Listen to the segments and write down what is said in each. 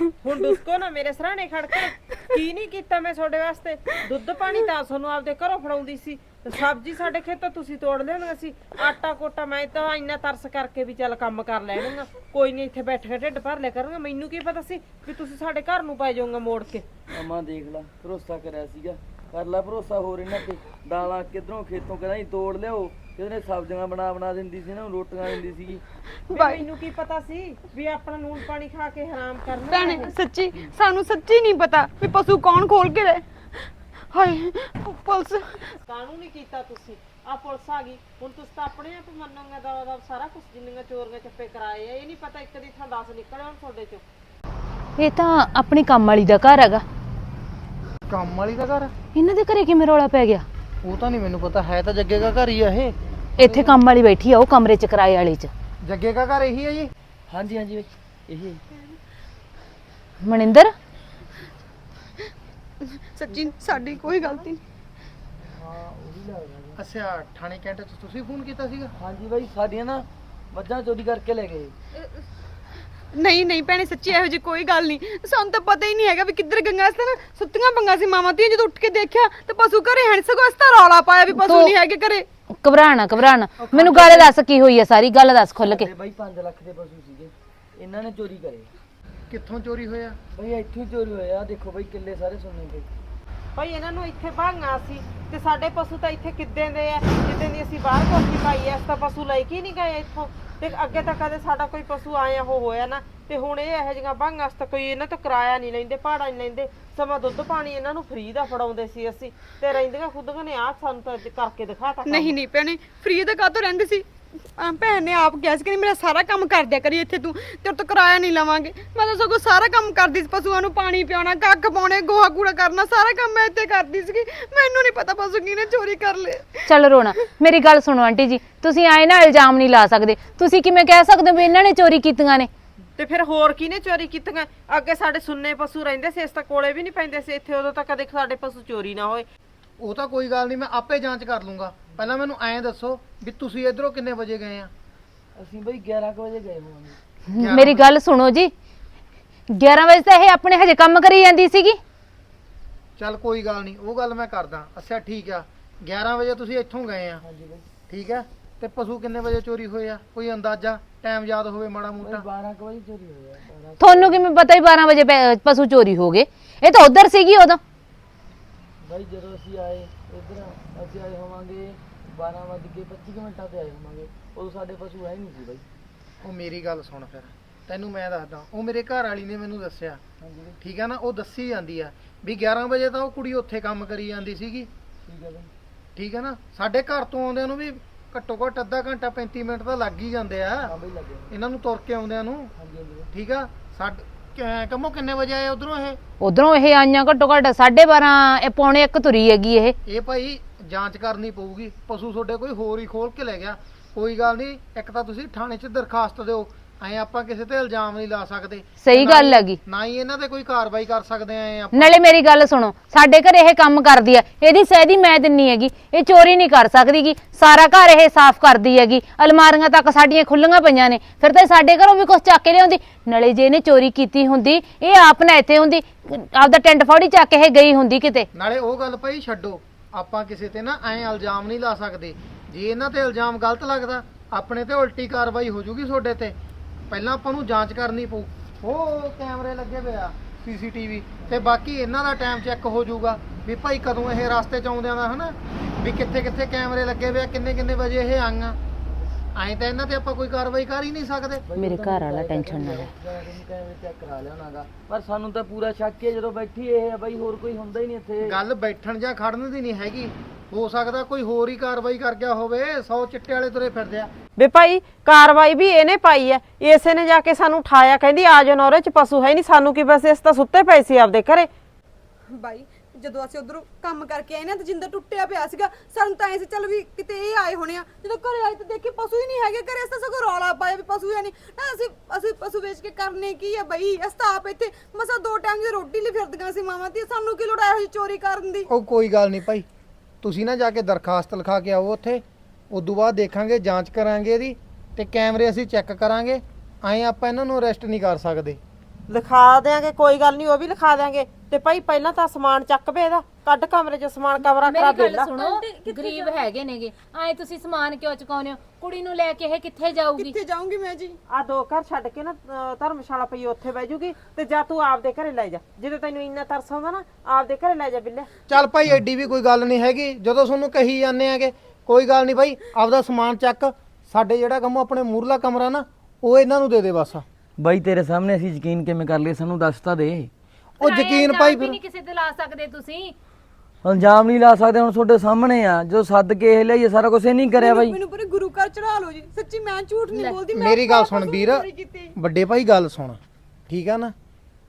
ਹੁਣ ਡੁਸਕੋ ਨਾ ਮੇਰੇ ਸਰਾਣੇ ਖੜ ਕੇ ਕੀ ਨਹੀਂ ਕੀਤਾ ਮੈਂ ਤੁਹਾਡੇ ਵਾਸਤੇ? ਦੁੱਧ ਪਾਣੀ ਤਾਂ ਤੁਹਾਨੂੰ ਆਪਦੇ ਘਰੋਂ ਫੜਾਉਂਦੀ ਸੀ। ਤੇ ਸਬਜ਼ੀ ਸਾਡੇ ਖੇਤੋਂ ਤੁਸੀਂ ਤੋੜ ਲਿਆਉਣਾ ਸੀ। ਆਟਾ ਕੋਟਾ ਮੈਂ ਤਾਂ ਇੰਨਾ ਤਰਸ ਕਰਕੇ ਵੀ ਚੱਲ ਕੰਮ ਕਰ ਲੈਣਗਾ ਕੋਈ ਨਹੀਂ ਇੱਥੇ ਬੈਠ ਕੇ ਢਿੱਡ ਭਰ ਲਿਆ ਕਰਾਂਗਾ। ਮੈਨੂੰ ਕੀ ਪਤਾ ਸੀ ਵੀ ਤੁਸੀਂ ਸਾਡੇ ਘਰ ਨੂੰ ਪੈ ਜਾਓਗੇ ਮੋੜ ਕੇ। ਅਮਾ ਦੇਖ ਲਾ, ਭਰੋਸਾ ਕਰਿਆ ਸੀਗਾ। ਕਰ ਲਾ ਭਰੋਸਾ ਹੋਰ ਇਹਨਾਂ ਤੇ। ਦਾਲਾਂ ਕਿਧਰੋਂ ਖੇਤੋਂ ਕਹਿੰਦਾ ਤੋੜ ਤੋੜ ਲਿਆਓ ਕਿਹਨੇ ਸਬਜ਼ੀਆਂ ਬਣਾ ਬਣਾ ਦਿੰਦੀ ਸੀ ਨਾ ਰੋਟੀਆਂ ਦਿੰਦੀ ਸੀਗੀ। ਵੀ ਮੈਨੂੰ ਕੀ ਪਤਾ ਸੀ ਵੀ ਆਪਣਾ ਨੂਨ ਪਾਣੀ ਖਾ ਕੇ ਹਰਾਮ ਕਰਨਾ ਭੈਣੇ ਸੱਚੀ ਸਾਨੂੰ ਸੱਚੀ ਨਹੀਂ ਪਤਾ ਵੀ ਪਸ਼ੂ ਕੌਣ ਖੋਲ ਕੇ ਲੈ। ਹਾਏ ਪੁਲਿਸ। ਕਾਨੂੰ ਨਹੀਂ ਕੀਤਾ ਤੁਸੀਂ? ਆ ਪੁਲਿਸ ਆ ਗਈ। ਹੁਣ ਤੁਸੀਂ ਤਾਂ ਆਪਣੇ ਆਪ ਮੰਨੋਗੇ ਦਾ ਦਾ ਸਾਰਾ ਕੁਝ ਜਿੰਨੀਆਂ ਚੋਰੀਆਂ ਚੱਪੇ ਕਰਾਏ ਆ ਇਹ ਨਹੀਂ ਪਤਾ ਇੱਕ ਦੀ ਥਾਂ 10 ਨਿਕਲ ਆਉਣ ਤੁਹਾਡੇ ਚੋਂ। ਇਹ ਤਾਂ ਆਪਣੀ ਕੰਮ ਵਾਲੀ ਦਾ ਘਰ ਹੈਗਾ। ਕੰਮ ਵਾਲੀ ਦਾ ਘਰ? ਇਹਨਾਂ ਦੇ ਘਰੇ ਕਿਵੇਂ ਰੌਲਾ ਪੈ ਗਿਆ? ਉਹ ਤਾਂ ਨਹੀਂ ਮੈਨੂੰ ਪਤਾ ਹੈ ਤਾਂ ਜੱਗੇ ਦਾ ਘਰ ਹੀ ਆ ਇਹ। ਇੱਥੇ ਕੰਮ ਵਾਲੀ ਬੈਠੀ ਆ ਉਹ ਕਮਰੇ ਚ ਕਿਰਾਏ ਵਾਲੇ ਚ। ਜੱਗੇ ਦਾ ਘਰ ਇਹੀ ਹੈ ਜੀ? ਹਾਂਜੀ ਹਾਂਜੀ ਬਈ ਇਹ ਮਨਿੰਦਰ? ਸੱਚੀ ਸਾਡੀ ਕੋਈ ਗਲਤੀ ਨਹੀਂ। ਅੱਛਾ ਥਾਣੇ ਕੈਂਟ ਚ ਤੁਸੀਂ ਫੋਨ ਕੀਤਾ ਸੀਗਾ? ਹਾਂਜੀ ਬਾਈ ਸਾਡੀਆਂ ਨਾ ਮੱਝਾਂ ਚੋਰੀ ਕਰਕੇ ਲੈ ਗਏ। ਨਹੀਂ ਨਹੀਂ ਭੈਣੇ ਸੱਚੀ ਇਹੋ ਜਿਹੀ ਕੋਈ ਗੱਲ ਨਹੀਂ। ਸਾਨੂੰ ਤਾਂ ਪਤਾ ਹੀ ਨਹੀਂ ਹੈਗਾ ਵੀ ਕਿੱਧਰ ਗੰਗਾ ਇਸ ਤਰ੍ਹਾਂ ਸੁੱਤੀਆਂ ਪੰਗਾ ਸੀ। ਮਾਵਾਂ ਧੀਆਂ ਜਦੋਂ ਉੱਠ ਕੇ ਦੇਖਿਆ ਤੇ ਪਸ਼ੂ ਘਰੇ ਹਨ ਸਗੋਂ ਇਸ ਤਰ੍ਹਾਂ ਰੌਲਾ ਪਾਇਆ ਵੀ ਪਸ਼ੂ ਤੋ- ਨਹੀਂ ਹੈਗੇ ਘਰੇ। ਘਬਰਾਣਾ ਘਬਰਾਣਾ। ਮੈਨੂੰ ਗੱਲ ਦੱਸ ਕੀ ਹੋਈ ਆ ਸਾਰੀ ਗੱਲ ਦੱਸ ਖੁੱਲ ਕੇ। ਤੇ ਬਾਈ 5 ਲੱਖ ਦੇ ਪਸ਼ੂ ਸੀਗੇ। ਇਹਨਾਂ ਨੇ ਚੋਰੀ ਕਰੇ। ਕਿੱਥੋਂ ਚੋਰੀ ਹੋਇਆ? ਬਾਈ ਇੱਥੋਂ ਹੀ ਚੋਰੀ ਹੋਇਆ। ਦੇਖੋ ਬਾਈ ਕਿੱਲੇ ਸਾਰੇ ਸੁਣਨੇ ਪਏ ਭਾਈ, ਇਹਨਾਂ ਨੂੰ ਇੱਥੇ ਭਾਂਗਾ ਸੀ ਤੇ ਸਾਡੇ ਪਸ਼ੂ ਤਾਂ ਇੱਥੇ ਕਿੱਦਾਂ ਦੇ ਆ? ਜਿੱਦਾਂ ਦੀ ਅਸੀਂ ਬਾਹਰ ਕੋਠੀ ਪਾਈ ਐ ਇਸ ਤਾਂ ਪਸ਼ੂ ਲੈ ਕੇ ਹੀ ਨਹੀਂ ਗਏ ਇੱਥੋਂ। ਤੇ ਅੱਗੇ ਤਾਂ ਕਦੇ ਸਾਡਾ ਕੋਈ ਪਸ਼ੂ ਆਇਆ ਹੋ ਹੋਇਆ ਨਾ, ਤੇ ਹੁਣ ਇਹ ਇਹੋ ਜਿਹੀਆਂ ਭਾਂਗਾਂ ਤਾਂ ਕੋਈ ਇਹਨਾਂ ਤੋਂ ਕਿਰਾਇਆ ਨਹੀਂ ਲੈਂਦੇ, ਭਾੜਾ ਨਹੀਂ ਲੈਂਦੇ, ਸਮਾਂ ਦੁੱਧ ਪਾਣੀ ਇਹਨਾਂ ਨੂੰ ਫ੍ਰੀ ਦਾ ਫੜਾਉਂਦੇ ਸੀ ਅਸੀਂ। ਤੇ ਰਹਿੰਦੀਆਂ ਖੁਦ ਨੇ ਆਹ ਸਾਨੂੰ ਤਾਂ ਕਰਕੇ ਦਿਖਾਤਾ ਕੰਮ। ਨਹੀਂ ਨਹੀਂ ਭੈਣੇ ਫ੍ਰੀ ਦਾ ਕਾਹਤੋਂ ਰਹਿੰਦੇ ਸੀ? ਆ ਭੈਣ ਨੇ ਆਪ ਕਿਹਾ ਸੀ ਕਿ ਮੇਰਾ ਸਾਰਾ ਕੰਮ ਕਰ ਦਿਆ ਕਰੀ ਇੱਥੇ ਤੂੰ ਤੇਰੇ ਤੋਂ ਕਿਰਾਇਆ ਨਹੀਂ ਲਵਾਂਗੇ। ਮੈਂ ਤਾਂ ਸਗੋਂ ਸਾਰਾ ਕੰਮ ਕਰਦੀ ਸੀ ਪਸ਼ੂਆਂ ਨੂੰ ਪਾਣੀ ਪਿਆਉਣਾ ਕੱਖ ਪਾਉਣੇ ਗੋਹਾ ਕੂੜਾ ਕਰਨਾ ਸਾਰਾ ਕੰਮ ਮੈਂ ਇੱਥੇ ਕਰਦੀ ਸੀ ਮੈਨੂੰ ਨਹੀਂ ਪਤਾ ਪਸ਼ੂ ਕਿਹਨੇ ਚੋਰੀ ਕਰ ਲਏ। ਚੱਲ ਰੋਣਾ ਮੇਰੀ ਗੱਲ ਸੁਣੋ ਆਂਟੀ ਜੀ ਤੁਸੀਂ ਆਏ ਨਾ ਇਲਜ਼ਾਮ ਨਹੀਂ ਲਾ ਸਕਦੇ। ਤੁਸੀਂ ਕਿਵੇਂ ਕਹਿ ਸਕਦੇ ਹੋ ਵੀ ਇਹਨਾਂ ਨੇ ਚੋਰੀ ਕੀਤੀਆਂ ਨੇ? ਤੇ ਫਿਰ ਹੋਰ ਕਿਹਨੇ ਚੋਰੀ ਕੀਤੀਆਂ? ਅੱਗੇ ਸਾਡੇ ਸੁੰਨੇ ਪਸ਼ੂ ਰਹਿੰਦੇ ਸੀ ਇਸ ਤਾਂ ਕੋਲੇ ਵੀ ਨਹੀਂ ਪੈਂਦੇ ਸੀ ਇੱਥੇ ਉਦੋਂ ਤਾਂ ਕਦੇ ਸਾਡੇ ਪਸ਼ੂ ਚੋਰੀ ਨਾ ਹੋਏ। ਉਹ ਤਾਂ ਕੋਈ ਗੱਲ ਨਹੀਂ ਮੈਂ ਆਪੇ ਜਾਂਚ ਕਰ ਲੂੰਗਾ। ਪਹਿਲਾਂ ਮੈਨੂੰ ਐਂ ਦੱਸੋ ਵੀ ਤੁਸੀਂ ਇਧਰੋਂ ਕਿੰਨੇ ਵਜੇ ਗਏ ਆ? ਅਸੀਂ ਬਾਈ 11 ਕੁ ਵਜੇ ਗਏ ਹੋਵਾਂਗੇ। ਮੇਰੀ ਗੱਲ ਸੁਣੋ ਜੀ। 11 ਵਜੇ ਤਾਂ ਇਹ ਆਪਣੇ ਹਜੇ ਕੰਮ ਕਰੀ ਜਾਂਦੀ ਸੀਗੀ। ਚੱਲ ਕੋਈ ਗੱਲ ਨਹੀਂ ਉਹ ਗੱਲ ਮੈਂ ਕਰਦਾ। ਅੱਛਾ ਠੀਕ ਆ। 11 ਵਜੇ ਤੁਸੀਂ ਇੱਥੋਂ ਗਏ ਆ। ਹਾਂਜੀ ਬਾਈ। ਠੀਕ ਆ? ਤੇ ਪਸ਼ੂ ਕਿੰਨੇ ਵਜੇ ਚੋਰੀ ਹੋਏ ਆ? ਕੋਈ ਅੰਦਾਜ਼ਾ? ਟਾਈਮ ਯਾਦ ਹੋਵੇ ਮਾੜਾ ਬਾਈ ਮੋਟਾ 12 ਕੁ ਵਜੇ ਚੋਰੀ ਹੋਇਆ 12 ਤੁਹਾਨੂੰ ਕਿਵੇਂ ਪਤਾ ਹੀ 12 ਵਜੇ ਪੈ- ਪਸ਼ੂ ਚੋਰੀ ਹੋ ਗਏ? ਇਹ ਤਾਂ ਉਧਰ ਸੀਗੀ ਉਦੋਂ। ਬਾਈ ਜਦੋਂ ਅਸੀਂ ਆਏ ਇੱਧਰ ਅਸੀਂ ਆਏ ਹੋਵਾਂਗੇ 12 ਵੱਜ ਕੇ 25 ਮਿੰਟਾਂ ਤੇ ਆਏ ਹੋਵਾਂਗੇ। ਉਦੋਂ ਸਾਡੇ ਪਸ਼ੂ ਹੈ ਨਹੀਂ ਸੀ ਬਾਈ। ਉਹ ਮੇਰੀ ਗੱਲ ਸੁਣ ਫਿਰ। ਤੈਨੂੰ ਮੈਂ ਦੱਸਦਾ ਉਹ ਮੇਰੇ ਘਰ ਵਾਲੀ ਨੇ ਮੈਨੂੰ ਦੱਸਿਆ। ਹਾਂਜੀ ਬਾਈ। ਠੀਕ ਆ ਨਾ ਉਹ ਦੱਸੀ ਜਾਂਦੀ ਆ ਵੀ 11 ਵਜੇ ਤਾਂ ਉਹ ਕੁੜੀ ਉੱਥੇ ਕੰਮ ਕਰੀ ਜਾਂਦੀ ਸੀਗੀ। ਠੀਕ ਹੈ ਬਾਈ। ਠੀਕ ਨਾ ਸਾਡੇ ਘਰ ਤੋਂ ਆਉਂਦਿਆਂ ਨੂੰ ਵੀ ਘੱਟੋ ਘੱਟ ਅੱਧਾ ਘੰਟਾ 35 ਮਿੰਟ ਤਾਂ ਲੱਗ ਹੀ ਜਾਂਦੇ ਆ। ਹਾਂ ਬਾਈ ਲੱਗੇ ਇਹਨਾਂ ਨੂੰ ਤੁਰ ਕੇ ਆਉਂਦਿਆਂ ਨੂੰ। ਹਾਂਜੀ ਹਾਂਜੀ ਬਾਈ। ਠੀਕ ਆ ਸਾਡ ਕੰਮੋ ਕਿੰਨੇ ਵਜੇ ਆਏ ਉਧਰੋਂ ਇਹ? ਉਧਰੋਂ ਇਹ ਆਈਆਂ ਘੱਟੋ ਘੱਟ 12:30 ਇਹ ਪੌਣੇ 1 ਤੁਰੀ ਹੈਗੀ ਇਹ। ਇਹ ਭਾਈ ਜਾਂਚ ਕਰਨੀ ਪਊਗੀ ਪਸ਼ੂ ਤੁਹਾਡੇ ਕੋਈ ਹੋਰ ਹੀ ਖੋਲ ਕੇ ਲੈ ਗਿਆ। ਕੋਈ ਗੱਲ ਨਹੀਂ ਇੱਕ ਤਾਂ ਤੁਸੀਂ ਥਾਣੇ 'ਚ ਦਰਖਾਸਤ ਦਿਓ ਐ ਆਪਾਂ ਕਿਸੇ ਤੇ ਇਲਜ਼ਾਮ ਨਹੀਂ ਲਾ ਸਕਦੇ। ਸਹੀ ਗੱਲ ਹੈਗੀ। ਨਾ ਹੀ ਇਹਨਾਂ ਤੇ ਕੋਈ ਕਾਰਵਾਈ ਕਰ ਸਕਦੇ ਆ ਆਪਾਂ। ਨਾਲੇ ਮੇਰੀ ਗੱਲ ਸੁਣੋ ਸਾਡੇ ਘਰ ਇਹ ਕੰਮ ਕਰਦੀ ਆ। ਇਹਦੀ ਸਹਿਦੀ ਮੈਂ ਦਿੰਨੀ ਹੈਗੀ। ਇਹ ਚੋਰੀ ਨਹੀਂ ਕਰ ਸਕਦੀਗੀ। ਸਾਰਾ ਘਰ ਇਹ ਸਾਫ਼ ਕਰਦੀ ਹੈਗੀ। ਅਲਮਾਰੀਆਂ ਤੱਕ ਸਾਡੀਆਂ ਖੁੱਲੀਆਂ ਪਈਆਂ ਨੇ। ਫਿਰ ਤਾਂ ਇਹ ਸਾਡੇ ਘਰੋਂ ਵੀ ਕੁਝ ਚੱਕ ਕੇ ਲਿਆਉਂਦੀ। ਨਾਲੇ ਜੇ ਇਹਨੇ ਚੋਰੀ ਕੀਤੀ ਹੁੰਦੀ ਇਹ ਆਪ ਨਾ ਇੱਥੇ ਹੁੰਦੀ। ਆਪਦਾ ਟੈਂਟ ਫੌੜੀ ਚੱਕ ਕੇ ਇਹ ਗਈ ਹੁੰਦੀ ਕਿਤੇ। ਨਾਲੇ ਉਹ ਗੱਲ ਭਾਈ ਛੱਡੋ। ਆਪਾਂ ਕਿਸੇ ਤੇ ਨਾ ਐ ਇਲਜ਼ਾਮ ਨਹੀਂ ਲਾ ਸਕਦੇ। ਜੇ ਇਹਨਾਂ ਤੇ ਇਲਜ਼ਾਮ ਗਲਤ ਲੱਗਦਾ ਆਪਣੇ ਤੇ ਉਲਟੀ ਕਾਰਵਾਈ ਹੋ ਜੂਗੀ ਤੁਹਾਡੇ ਤੇ। ਪਹਿਲਾਂ ਆਪਾਂ ਨੂੰ ਜਾਂਚ ਕਰਨੀ ਪਊ। ਉਹ ਕੈਮਰੇ ਲੱਗੇ ਪਏ ਆ, ਸੀਸੀਟੀਵੀ। ਤੇ ਬਾਕੀ ਇਹਨਾਂ ਦਾ ਟਾਈਮ ਚੈੱਕ ਹੋ ਜਾਊਗਾ ਵੀ ਭਾਈ ਕਦੋਂ ਇਹ ਰਸਤੇ ਚ ਆਉਂਦਿਆਂ ਦਾ, ਹਨਾ? ਵੀ ਕਿੱਥੇ ਕਿੱਥੇ ਕੈਮਰੇ ਲੱਗੇ ਪਏ ਆ ਕਿੰਨੇ ਕਿੰਨੇ ਵਜੇ ਇਹ ਆਈਆਂ ਐਂ ਤਾਂ ਇਹਨਾਂ ਤੇ ਆਪਾਂ ਕੋਈ ਕਾਰਵਾਈ ਕਰ ਹੀ ਨਹੀਂ ਸਕਦੇ। ਮੇਰੇ ਘਰ ਵਾਲਾ ਟੈਨਸ਼ਨ ਨਾ ਲੈ। ਚੈੱਕ ਕਰਾ ਲਿਆਉਣਾਗਾ ਪਰ ਸਾਨੂੰ ਤਾਂ ਪੂਰਾ ਸ਼ੱਕ ਹੈ ਜਦੋਂ ਬੈਠੀ ਇਹ ਹੈ ਬਾਈ ਹੋਰ ਕੋਈ ਹੁੰਦਾ ਹੀ ਨਹੀਂ ਇੱਥੇ। ਗੱਲ ਬੈਠਣ ਜਾਂ ਖੜਨ ਦੀ ਨਹੀਂ ਹੈਗੀ। ਹੋ ਸਕਦਾ ਕੋਈ ਹੋਰ ਹੀ ਕਾਰਵਾਈ ਕਰ ਗਿਆ ਹੋਵੇ 100 ਚਿੱਟੇ ਵਾਲੇ ਤੁਰੇ ਫਿਰਦੇ ਆ। ਵੇ ਭਾਈ ਕਾਰਵਾਈ ਵੀ ਇਹਨੇ ਪਾਈ ਐ ਇਸੇ ਨੇ ਜਾ ਕੇ ਸਾਨੂੰ ਉਠਾਇਆ ਕਹਿੰਦੀ ਆ ਜਾ ਨੌਰੇ ਚ ਪਸ਼ੂ ਹੈ ਨਹੀਂ ਸਾਨੂੰ ਕੀ ਬਸ ਇਸ ਤਾਂ ਸੁੱਤੇ ਪਏ ਸੀ ਆਪਦੇ ਘਰੇ। ਬਾਈ ਜਦੋਂ ਅਸੀਂ ਉਧਰੋਂ ਕੰਮ ਕਰਕੇ ਆਏ ਨਾ ਤੇ ਜਿੰਦਾ ਟੁੱਟਿਆ ਪਿਆ ਸੀਗਾ। ਸਾਨੂੰ ਤਾਂ ਐ ਸੀ, ਚੱਲ ਵੀ ਕਿਤੇ ਇਹ ਆਏ ਹੋਣੇ ਆ। ਜਦੋਂ ਘਰੇ ਆਏ ਤਾਂ ਦੇਖੀ ਪਸ਼ੂ ਹੀ ਨਹੀਂ ਹੈਗੇ, ਘਰੇ ਅਸੀਂ ਸਗੋਂ ਰੌਲਾ ਪਾਇਆ ਵੀ ਪਸ਼ੂ ਹੈ ਨਹੀਂ। ਨਾ ਅਸੀਂ ਅਸੀਂ ਪਸ਼ੂ ਵੇਚ ਕੇ ਕਰਨੇ ਕੀ ਆ ਬਈ? ਅਸੀਂ ਆਪ ਇੱਥੇ ਮਸਾ ਦੋ ਟਾਈਮ ਦੀ ਰੋਟੀ ਲਈ ਫਿਰਦੀਆਂ ਸੀ ਮਾਵਾਂ ਤੇ ਸਾਨੂੰ ਕੀ ਲੋੜ ਇਹੋ ਜਿਹੀ ਚੋਰੀ ਕਰਨ ਦੀ? ਉਹ ਕੋਈ ਗੱਲ ਨਹੀਂ ਭਾਈ। ਤੁਸੀਂ ਨਾ ਜਾ ਕੇ ਦਰਖਾਸਤ ਲਿਖਾ ਕੇ ਆਓ ਉੱਥੇ। ਉਦੋਂ ਬਾਅਦ ਦੇਖਾਂਗੇ, ਜਾਂਚ ਕਰਾਂਗੇ ਇਹਦੀ ਤੇ ਕੈਮਰੇ ਅਸੀਂ ਚੈੱਕ ਕਰਾਂਗੇ। ਐਂ ਆਪਾਂ ਇਹਨਾਂ ਨੂੰ ਅਰੈਸਟ ਨਹੀਂ ਕਰ ਸਕਦੇ। ਲਿਖਾ ਦਿਆਂਗੇ ਕੋਈ ਗੱਲ ਨਹੀਂ ਉਹ ਵੀ ਲਿਖਾ ਦਿਆਂਗੇ। ਤੇ ਭਾਈ ਪਹਿਲਾਂ ਤਾਂ ਸਮਾਨ ਚੱਕ ਵੇ ਇਹਦਾ ਕੱਢ ਕਮਰੇ 'ਚ ਸਮਾਨ ਕਮਰਾ ਕਰਾ ਮੇਰੀ ਗੱਲ ਸੁਣੋ ਗਰੀਬ ਹੈਗੇ ਨੇਗੇ। ਐ ਤੁਸੀਂ ਸਮਾਨ ਕਿਉਂ ਚੁਕਾਉਂਦੇ ਹੋ? ਕੁੜੀ ਨੂੰ ਲੈ ਕੇ ਇਹ ਕਿੱਥੇ ਜਾਊਗੀ? ਕਿੱਥੇ ਜਾਊਂਗੀ ਮੈਂ ਜੀ? ਆ ਦੋ ਘਰ ਛੱਡ ਕੇ ਨਾ ਅਹ ਧਰਮਸ਼ਾਲਾ ਪਈ ਉੱਥੇ ਬਹਿ ਜੂਗੀ। ਤੇ ਜਾਂ ਤੂੰ ਆਪਦੇ ਘਰੇ ਲੈ ਜਾ। ਜਦੋਂ ਤੈਨੂੰ ਇੰਨਾ ਤਰਸ ਆਉਂਦਾ ਨਾ ਆਪਦੇ ਘਰੇ ਲੈ ਜਾ ਬਿੱਲੇ। ਚੱਲ ਭਾਈ ਐਡੀ ਵੀ ਕੋਈ ਗੱਲ ਨਹੀਂ ਹੈਗੀ। ਜਦੋਂ ਤੁਹਾਨੂੰ ਕਹੀ ਜਾਂਦੇ ਆਗੇ ਕੋਈ ਗੱਲ ਨਹੀਂ ਭਾਈ ਆਪਦਾ ਸਮਾਨ ਚੱਕ। ਸਾਡੇ ਜਿਹੜਾ ਕੰਮ ਆਪਣੇ ਮੂਰਲਾ ਕਮਰਾ ਨਾ ਉਹ ਇਹਨਾਂ ਨੂੰ ਦੇ ਦੇ ਬਸ। ਬਾਈ ਤੇਰੇ ਸਾਹਮਣੇ ਅਸੀਂ ਯਕੀਨ ਕਿਵੇਂ ਕਰ ਲਈਏ? ਸਾਨੂੰ ਦੱਸ ਤਾਂ ਦੇ। ਉਹ ਯਕੀਨ ਭਾਈ ਵੀ ਨਹੀਂ ਕਿਸੇ ਤੇ ਲਾ ਸਕਦੇ ਤੁਸੀਂ। ਇਲਜ਼ਾਮ ਨਹੀਂ ਲਾ ਸਕਦੇ ਹੁਣ ਤੁਹਾਡੇ ਸਾਹਮਣੇ ਆ। ਜੋ ਸੱਦ ਕੇ ਇਹ ਲਿਆਈਏ ਸਾਰਾ ਕੁਝ ਇਹ ਨਹੀਂ ਕਰਿਆ ਬਾਈ। ਮੈਨੂੰ ਪੂਰੇ ਗੁਰੂ ਘਰ ਚੜਾ ਲਓ ਜੀ। ਸੱਚੀ ਮੈਂ ਝੂਠ ਨਹੀਂ ਬੋਲਦੀ ਮੈਂ ਮੇਰੀ ਗੱਲ ਸੁਣ ਵੀਰ। ਵੱਡੇ ਭਾਈ ਗੱਲ ਸੁਣ। ਠੀਕ ਆ ਨਾ?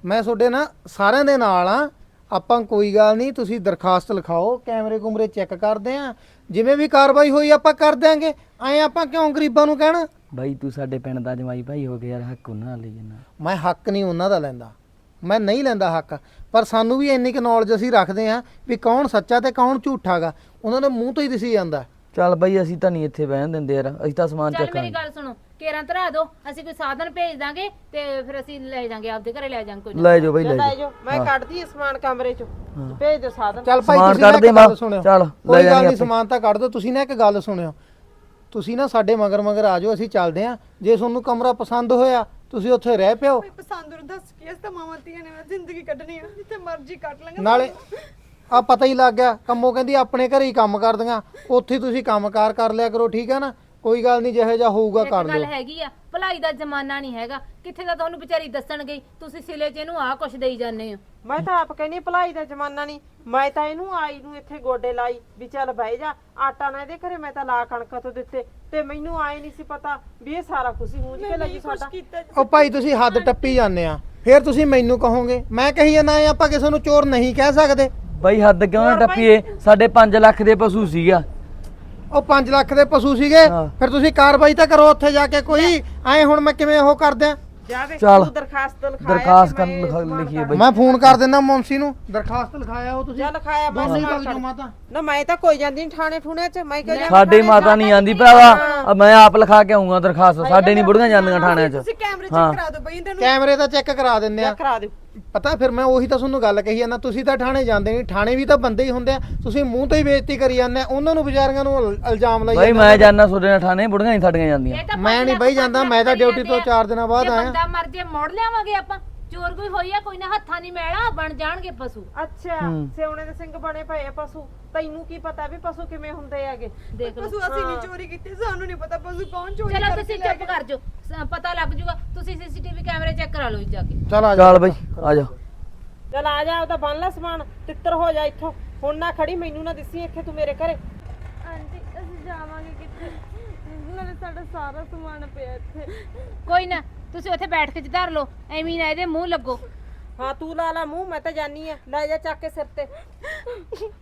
ਮੈਂ ਤੁਹਾਡੇ ਨਾ ਸਾਰਿਆਂ ਦੇ ਨਾਲ ਆ। ਆਪਾਂ ਕੋਈ ਗੱਲ ਨਹੀਂ ਤੁਸੀਂ ਦਰਖਾਸਤ ਲਿਖਾਓ ਕੈਮਰੇ ਕੁਮਰੇ ਚੈੱਕ ਕਰਦੇ ਆ। ਜਿਵੇਂ ਵੀ ਕਾਰਵਾਈ ਹੋਈ ਆਪਾਂ ਕਰ ਦਿਆਂਗੇ। ਐ ਆਪਾਂ ਕਿਉਂ ਗਰੀਬਾਂ ਨੂੰ ਕਹਿਣਾ? ਬਾਈ ਤੂੰ ਸਾਡੇ ਪਿੰਡ ਦਾ ਜਮਾਈ ਭਾਈ ਹੋ ਗਿਆ ਯਾਰ ਹੱਕ ਉਹਨਾਂ ਨਾਲ ਲਈ ਜਨਾ ਮੈਂ ਹੱਕ ਨਹੀਂ ਉਹਨਾਂ ਦਾ ਲੈਂਦਾ। ਮੈਂ ਨਹੀਂ ਲੈਂਦਾ ਹੱਕ। ਪਰ ਸਾਨੂੰ ਵੀ ਇੰਨੀ ਕੁ ਨੌਲੇਜ ਅਸੀਂ ਰੱਖਦੇ ਆ ਵੀ ਕੌਣ ਸੱਚਾ ਤੇ ਕੌਣ ਝੂਠਾਗਾ ਉਹਨਾਂ ਦੇ ਮੂੰਹ ਤੋਂ ਹੀ ਦਿਸੀ ਜਾਂਦਾ। ਚੱਲ ਬਾਈ ਅਸੀਂ ਤਾਂ ਨਹੀਂ ਇੱਥੇ ਬਹਿਣ ਦਿੰਦੇ ਯਾਰ। ਅਸੀਂ ਤਾਂ ਸਮਾਨ ਚੱਲ ਚੱਕਾਂਗੇ ਮੇਰੀ ਗੱਲ ਸੁਣੋ ਕੇਰਾਂ ਧਰਾ ਦਿਓ ਅਸੀਂ ਕੋਈ ਸਾਧਨ ਭੇਜ ਦਾਂਗੇ ਤੇ ਫਿਰ ਅਸੀਂ ਲੈ ਜਾਾਂਗੇ ਆਪਦੇ ਘਰੇ ਲੈ ਜਾਾਂਗੇ ਕੋਈ ਨਾ। ਲੈ ਜਾਓ ਬਾਈ ਲੈ ਲੈ ਜਾਓ। ਜਾਓ। ਮੈਂ ਕੱਢਦੀ ਆ ਸਮਾਨ ਕਮਰੇ 'ਚੋਂ। ਭੇਜ ਦਿਓ ਸਾਧਨ। ਚੱਲ ਭਾਈ ਸਮਾਨ ਤੁਸੀਂ ਨਾ ਕੱਢ ਦੇ ਇੱਕ ਗੱਲ ਮਾਂ। ਸੁਣਿਓ। ਚੱਲ, ਲੈ ਕੋਈ ਗੱਲ ਨਹੀਂ। ਸਮਾਨ ਤਾਂ ਕੱਢ ਦਿਓ ਤੁਸੀਂ ਨਾ ਇੱਕ ਗੱਲ ਸੁਣਿਓ। ਤੁਸੀਂ ਨਾ ਸਾਡੇ ਮਗਰ ਮਗਰ ਆ ਜਾਓ ਅਸੀਂ ਚੱਲਦੇ ਆਂ ਜੇ ਤੁਹਾਨੂੰ ਕਮਰਾ ਪਸੰਦ ਹੋਇਆ ਤੁਸੀਂ ਉੱਥੇ ਰਹਿ ਪਿਓ। ਕੋਈ ਪਸੰਦ ਨੂੰ ਦੱਸ ਕੇ ਇਸ ਤਾਂ ਮਾਵਾਂ ਧੀਆਂ ਨੇ ਮੈਂ ਜ਼ਿੰਦਗੀ ਕੱਢਣੀ ਆ ਜਿੱਥੇ ਮਰਜ਼ੀ ਕੱਟ ਲਾਂਗੇ ਨਾਲੇ ਆ ਪਤਾ ਹੀ ਲੱਗ ਗਿਆ ਕੰਮੋ ਕਹਿੰਦੀ ਆਪਣੇ ਘਰੇ ਹੀ ਕੰਮ ਕਰਦੀਆਂ ਉੱਥੇ ਹੀ ਤੁਸੀਂ ਕੰਮਕਾਰ ਕਰ ਲਿਆ ਕਰੋ ਠੀਕ ਆ ਨਾ? ਕੋਈ ਗੱਲ ਨਹੀਂ ਜਿਹੋ ਜਿਹਾ ਹੋਊਗਾ ਇੱਕ ਕਰ ਗੱਲ ਲਿਓ। ਹੈਗੀ ਆ ਭਲਾਈ ਦਾ ਜ਼ਮਾਨਾ ਨਹੀਂ ਹੈਗਾ। ਕਿੱਥੇ ਦਾ ਤੁਹਾਨੂੰ ਵਿਚਾਰੀ ਦੱਸਣ ਗਈ ਤੁਸੀਂ ਸਿਲੇ 'ਚ ਇਹਨੂੰ ਆ ਕੁਛ ਦੇਈ ਜਾਂਦੇ ਹੋ। ਮੈਂ ਤਾਂ ਆਪ ਕਹਿੰਦੀ ਹਾਂ, ਭਲਾਈ ਦਾ ਜ਼ਮਾਨਾ ਨਹੀਂ। ਮੈਂ ਤਾਂ ਇਹਨੂੰ ਆਈ ਨੂੰ ਇੱਥੇ ਗੋਡੇ ਲਾਈ ਵੀ ਚੱਲ ਬਹਿ ਜਾ ਆਟਾ ਨਾ ਇਹਦੇ ਘਰੇ ਮੈਂ ਤਾਂ ਲਾ ਕਣਕ ਤੋਂ ਦਿੱਤੇ। ਤੇ ਮੈਨੂੰ ਆਏ ਨਹੀਂ ਸੀ ਪਤਾ ਵੀ ਇਹ ਸਾਰਾ ਕੁਝ ਹੂੰਜ ਕੇ ਲੱਗੀ ਸਾਡਾ। ਉਹ ਭਾਈ ਤੁਸੀਂ ਹੱਦ ਟੱਪੀ ਜਾਂਦੇ ਆ। ਫਿਰ ਤੁਸੀਂ ਮੈਨੂੰ ਕਹੋਗੇ। ਮੈਂ ਕਹੀ ਜਾਂਦਾ ਆਪਾਂ ਕਿਸੇ ਨੂੰ ਚੋਰ ਨਹੀਂ ਕਹਿ ਸਕਦੇ। ਬਾਈ ਹੱਦ ਕਿਉਂ ਨਾ ਟੱਪੀਏ? ਸਾਡੇ 5 ਲੱਖ ਦੇ ਪਸ਼ੂ ਸੀਗਾ। ਉਹ 5 ਲੱਖ ਦੇ ਪਸ਼ੂ ਸੀਗੇ ਹਾਂ। ਫਿਰ ਤੁਸੀਂ ਕਾਰਵਾਈ ਤਾਂ ਕਰੋ ਉੱਥੇ ਜਾ ਕੇ ਕੋਈ। ਐ ਹੁਣ ਮੈਂ ਕਿਵੇਂ ਉਹ ਕਰਦਿਆਂ ਜਾਵੇ ਚੱਲ। ਤੂੰ ਦਰਖਾਸਤ ਲਿਖਾਇਆ ਦਰਖਾਸਤ ਕਿ ਕਰਨ ਮੈਂ ਲਿਖਾ- ਲਿਖੀਏ ਬਾਈ। ਮੈਂ ਫੋਨ ਕਰ ਦਿੰਦਾ ਮੁੰਸੀ ਨੂੰ। ਦਰਖਾਸਤ ਲਿਖਾਇਆ ਉਹ ਤੁਸੀਂ? ਜਾਂ ਲਿਖਾਇਆ ਮੈਂ ਦੋਨੇ ਜਾਓ ਕੱਢ- ਮਾਤਾ। ਨਾ ਮੈਂ ਤਾਂ ਕੋਈ ਜਾਂਦੀ ਨਹੀਂ ਥਾਣੇ ਠੂਣੇ 'ਚ। ਮੈਂ ਕਿਹਾ ਸਾਡੀ ਮਾਤਾ ਨਹੀਂ ਆਂਦੀ ਭਰਾਵਾ ਮੈਂ ਆਪ ਲਿਖਾ ਕੇ ਆਉਂਗਾ ਦਰਖਾਸਤ। ਸਾਡੇ ਨਹੀਂ ਬੁੜੀਆਂ ਜਾਂਦੀਆਂ ਥਾਣਿਆਂ 'ਚ। ਤੁਸੀਂ ਕੈਮਰੇ ਹਾਂ। ਚੈੱਕ ਕਰਾ ਦਿਓ ਬਈ ਇਹਨਾਂ। ਨੂੰ ਕੈਮਰੇ ਤਾਂ ਚੈੱਕ ਕਰਾ ਦਿੰਦੇ ਆ। ਕਰਾ ਦਿਓ। ਪਤਾ ਫਿਰ ਮੈਂ ਉਹੀ ਤਾਂ ਤੁਹਾਨੂੰ ਗੱਲ ਕਹੀ ਜਾਂਦਾ ਤੁਸੀਂ ਤਾਂ ਥਾਣੇ ਜਾਂਦੇ ਨਹੀਂ ਥਾਣੇ ਵੀ ਤਾਂ ਬੰਦੇ ਹੀ ਹੁੰਦੇ ਆ ਤੁਸੀਂ ਮੂੰਹ ਤੇ ਹੀ ਬੇਇੱਜ਼ਤੀ ਕਰੀ ਜਾਂਦੇ ਆ ਉਹਨਾਂ ਨੂੰ ਵਿਚਾਰੀਆਂ ਨੂੰ ਇਲ- ਇਲਜ਼ਾਮ ਲਾਈ ਬਾਈ ਜਾਂਦੇ ਮੈਂ। ਜਾਣਾ ਤੁਹਾਡੇ ਨਾਲ ਥਾਣੇ ਬੁੜੀਆਂ ਨਹੀਂ ਸਾਡੀਆਂ ਜਾਂਦੀਆਂ। ਮੈਂ ਨਹੀਂ ਬਈ ਜਾਂਦਾ, ਮੈਂ ਤਾਂ ਡਿਊਟੀ ਤੋਂ ਜਾਂਦੇ ਆ। ਚਾਰ ਦਿਨਾਂ ਬਾਅਦ ਆਇਆ। ਬੰਦਾ ਮਰ ਜੇ ਮੋੜ ਲਿਆਵਾਂਗੇ ਆਪਾਂ। ਚੋਰ ਕੋਈ ਹੋਈ ਆ ਕੋਈ ਨਾ ਹੱਥਾਂ ਨਹੀਂ ਮੈਲਾ ਬਣ ਜਾਣਗੇ ਪਸ਼ੂ। ਅੱਛਾ ਸਿਉਣੇ ਦੇ ਸਿੰਘ ਬਣੇ ਪਏ ਆ ਪਸ਼ੂ। ਤੈਨੂੰ ਕੀ ਪਤਾ ਵੀ ਪਸ਼ੂ ਕਿਵੇਂ ਹੁੰਦੇ ਹੈਗੇ? ਦੇਖ ਲਓ। ਪਸ਼ੂ ਅਸੀਂ ਨਹੀਂ ਚੋਰੀ ਕੀਤੇ ਸਾਨੂੰ ਨਹੀਂ ਪਤਾ ਪਸ਼ੂ ਕੌਣ ਚੋਰੀ ਚਲੋ ਕਰਕੇ ਤੁਸੀਂ ਲੈ ਚੁੱਪ ਕਰ ਜਾਓ। ਸ- ਪਤਾ ਲੱਗ ਜੂਗਾ ਤੁਸੀਂ ਸੀਸੀਟੀਵੀ ਕੈਮਰੇ ਚੈੱਕ ਕਰਾ ਲਓ ਜੀ ਜਾ ਕੇ। ਚੱਲ ਆ ਚੱਲ ਬਾਈ ਆ ਜਾ। ਚਲ ਆ ਜਾ ਉਹਦਾ ਬੰਨ ਲੈ ਸਮਾਨ ਤਿੱਤਰ ਹੋ ਜਾ ਇੱਥੋਂ। ਹੁਣ ਨਾ ਖੜੀ ਮੈਨੂੰ ਨਾ ਦਿਸੀ ਇੱਥੇ ਤੂੰ ਮੇਰੇ ਘਰੇ। ਆਂਟੀ ਅਸੀਂ ਜਾਵਾਂਗੇ ਕਿੱਥੇ? ਨਾਲੇ ਸਾਡਾ ਸਾਰਾ ਸਮਾਨ ਪਿਆ ਇੱਥੇ। ਕੋਈ ਨਾ ਤੁਸੀਂ ਉੱਥੇ ਬੈਠ ਕੇ ਜਧਾਰ ਲਓ ਐਵੇਂ ਨਾ ਇਹਦੇ ਮੂੰਹ ਲੱਗੋ। ਹਾਂ ਤੂੰ ਲਾ ਲਾ ਮੂੰਹ ਮੈਂ ਤਾਂ ਜਾਨੀ ਆ। ਲੈ ਜਾ ਚੱਕ ਕੇ ਸਿਰ ਤੇ।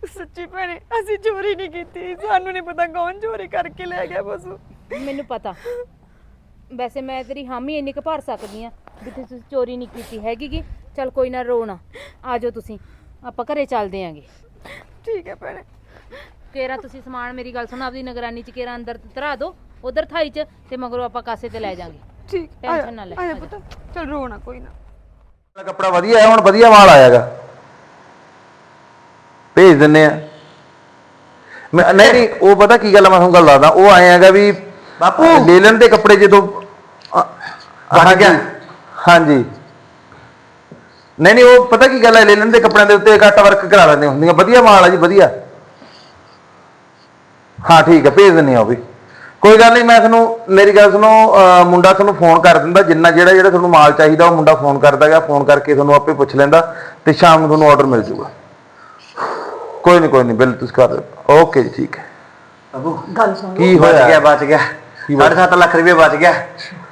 ਸੱਚੀ ਭੈਣੇ ਅਸੀਂ ਚੋਰੀ ਨਹੀਂ ਕੀਤੀ ਸਾਨੂੰ ਨਹੀਂ ਪਤਾ ਕੌਣ ਚੋਰੀ ਕਰਕੇ ਲੈ ਗਿਆ ਪਸ਼ੂ। ਮੈਨੂੰ ਪਤਾ। ਵੈਸੇ ਮੈਂ ਤੇਰੀ ਹਾਮੀ ਇੰਨੀ ਕੁ ਭਰ ਸਕਦੀ ਆ ਵੀ ਤੁਸੀਂ ਚੋਰੀ ਨਹੀਂ ਕੀਤੀ ਹੈਗੀ ਗੀ ਚਲ ਕੋਈ ਨਾ ਰੋਣਾ ਆ ਜਾਓ ਤੁਸੀਂ। ਆਪਾਂ ਘਰੇ ਚੱਲਦੇ ਆਂਗੇ। ਠੀਕ ਹੈ ਭੈਣੇ। ਕੇਰਾ ਤੁਸੀਂ ਸਮਾਨ ਮੇਰੀ ਗੱਲ ਸੁਣੋ ਆਪਦੀ ਨਿਗਰਾਨੀ ਚ ਕੇਰਾ ਅੰਦਰ ਧਰਾ ਦਿਓ ਉਧਰ ਥਾਈ ਚ ਤੇ ਮਗਰੋਂ ਆਪਾਂ ਕਾਸੇ ਤੇ ਲੈ ਜਾਾਂਗੇ। ਠੀਕ ਟੈਨਸ਼ਨ ਨਾ ਲੈ ਆਇਆ ਪੁੱਤ। ਚਲ ਰੋਣਾ ਕੋਈ ਨਾ। ਵਾਲਾ ਕੱਪੜਾ ਵਧੀਆ ਹੈ ਹੁਣ ਵਧੀਆ ਮਾਲ ਆਇਆਗਾ। ਭੇਜ ਦਿੰਨੇ ਆ। ਮੈਂ ਨਹੀਂ ਨਹੀਂ ਉਹ ਪਤਾ ਕੀ ਗੱਲ ਆ, ਮੈਂ ਤੁਹਾਨੂੰ ਗੱਲ ਦੱਸਦਾ। ਉਹ ਆਏ ਹੈਗਾ ਵੀ ਬਾਪੂ। ਲੈ ਲੈਣ ਦੇ ਕੱਪੜੇ ਜਦੋਂ ਆ ਗਿਆ। ਹਾਂਜੀ। ਨਹੀਂ ਨਹੀਂ ਉਹ ਪਤਾ ਕੀ ਗੱਲ ਹੈ ਲੈ ਲੈਣ ਦੇ ਕੱਪੜਿਆਂ ਦੇ ਉੱਤੇ ਕੱਟ ਵਰਕ ਕਰਾ ਲੈਂਦੇ ਹੁੰਦੀਆਂ। ਵਧੀਆ ਮਾਲ ਆ ਜੀ ਵਧੀਆ। ਹਾਂ ਠੀਕ ਹੈ ਭੇਜ ਦਿੰਨੇ ਆ ਉਹ ਵੀ। ਕੋਈ ਗੱਲ ਨਹੀਂ ਮੈਂ ਤੁਹਾਨੂੰ ਮੇਰੀ ਗੱਲ ਸੁਣੋ ਮੁੰਡਾ ਤੁਹਾਨੂੰ ਫੋਨ ਕਰ ਦਿੰਦਾ ਜਿੰਨਾ ਜਿਹੜਾ ਜਿਹੜਾ ਤੁਹਾਨੂੰ ਮਾਲ ਚਾਹੀਦਾ ਉਹ ਮੁੰਡਾ ਫੋਨ ਕਰਦਾ ਗਿਆ ਫੋਨ ਕਰਕੇ ਤੁਹਾਨੂੰ ਆਪੇ ਪੁੱਛ ਲੈਂਦਾ ਤੇ ਸ਼ਾਮ ਨੂੰ ਤੁਹਾਨੂੰ ਆਰਡਰ ਮਿਲ ਜਾਊਗਾ ਕੋਈ ਨਹੀਂ ਕੋਈ ਨਹੀਂ ਬਿੱਲ ਤੁਸੀਂ ਕਰ ਦਿਓ। ਓਕੇ ਜੀ ਠੀਕ ਹੈ। ਬਾਬੂ ਗੱਲ ਸੁਣ ਕੀ ਬਚ ਹੋਇਆ? ਗਿਆ ਬਚ ਗਿਆ। ਕੀ ਬਚ- 7.5 ਲੱਖ ਰੁਪਏ ਬਚ ਗਿਆ।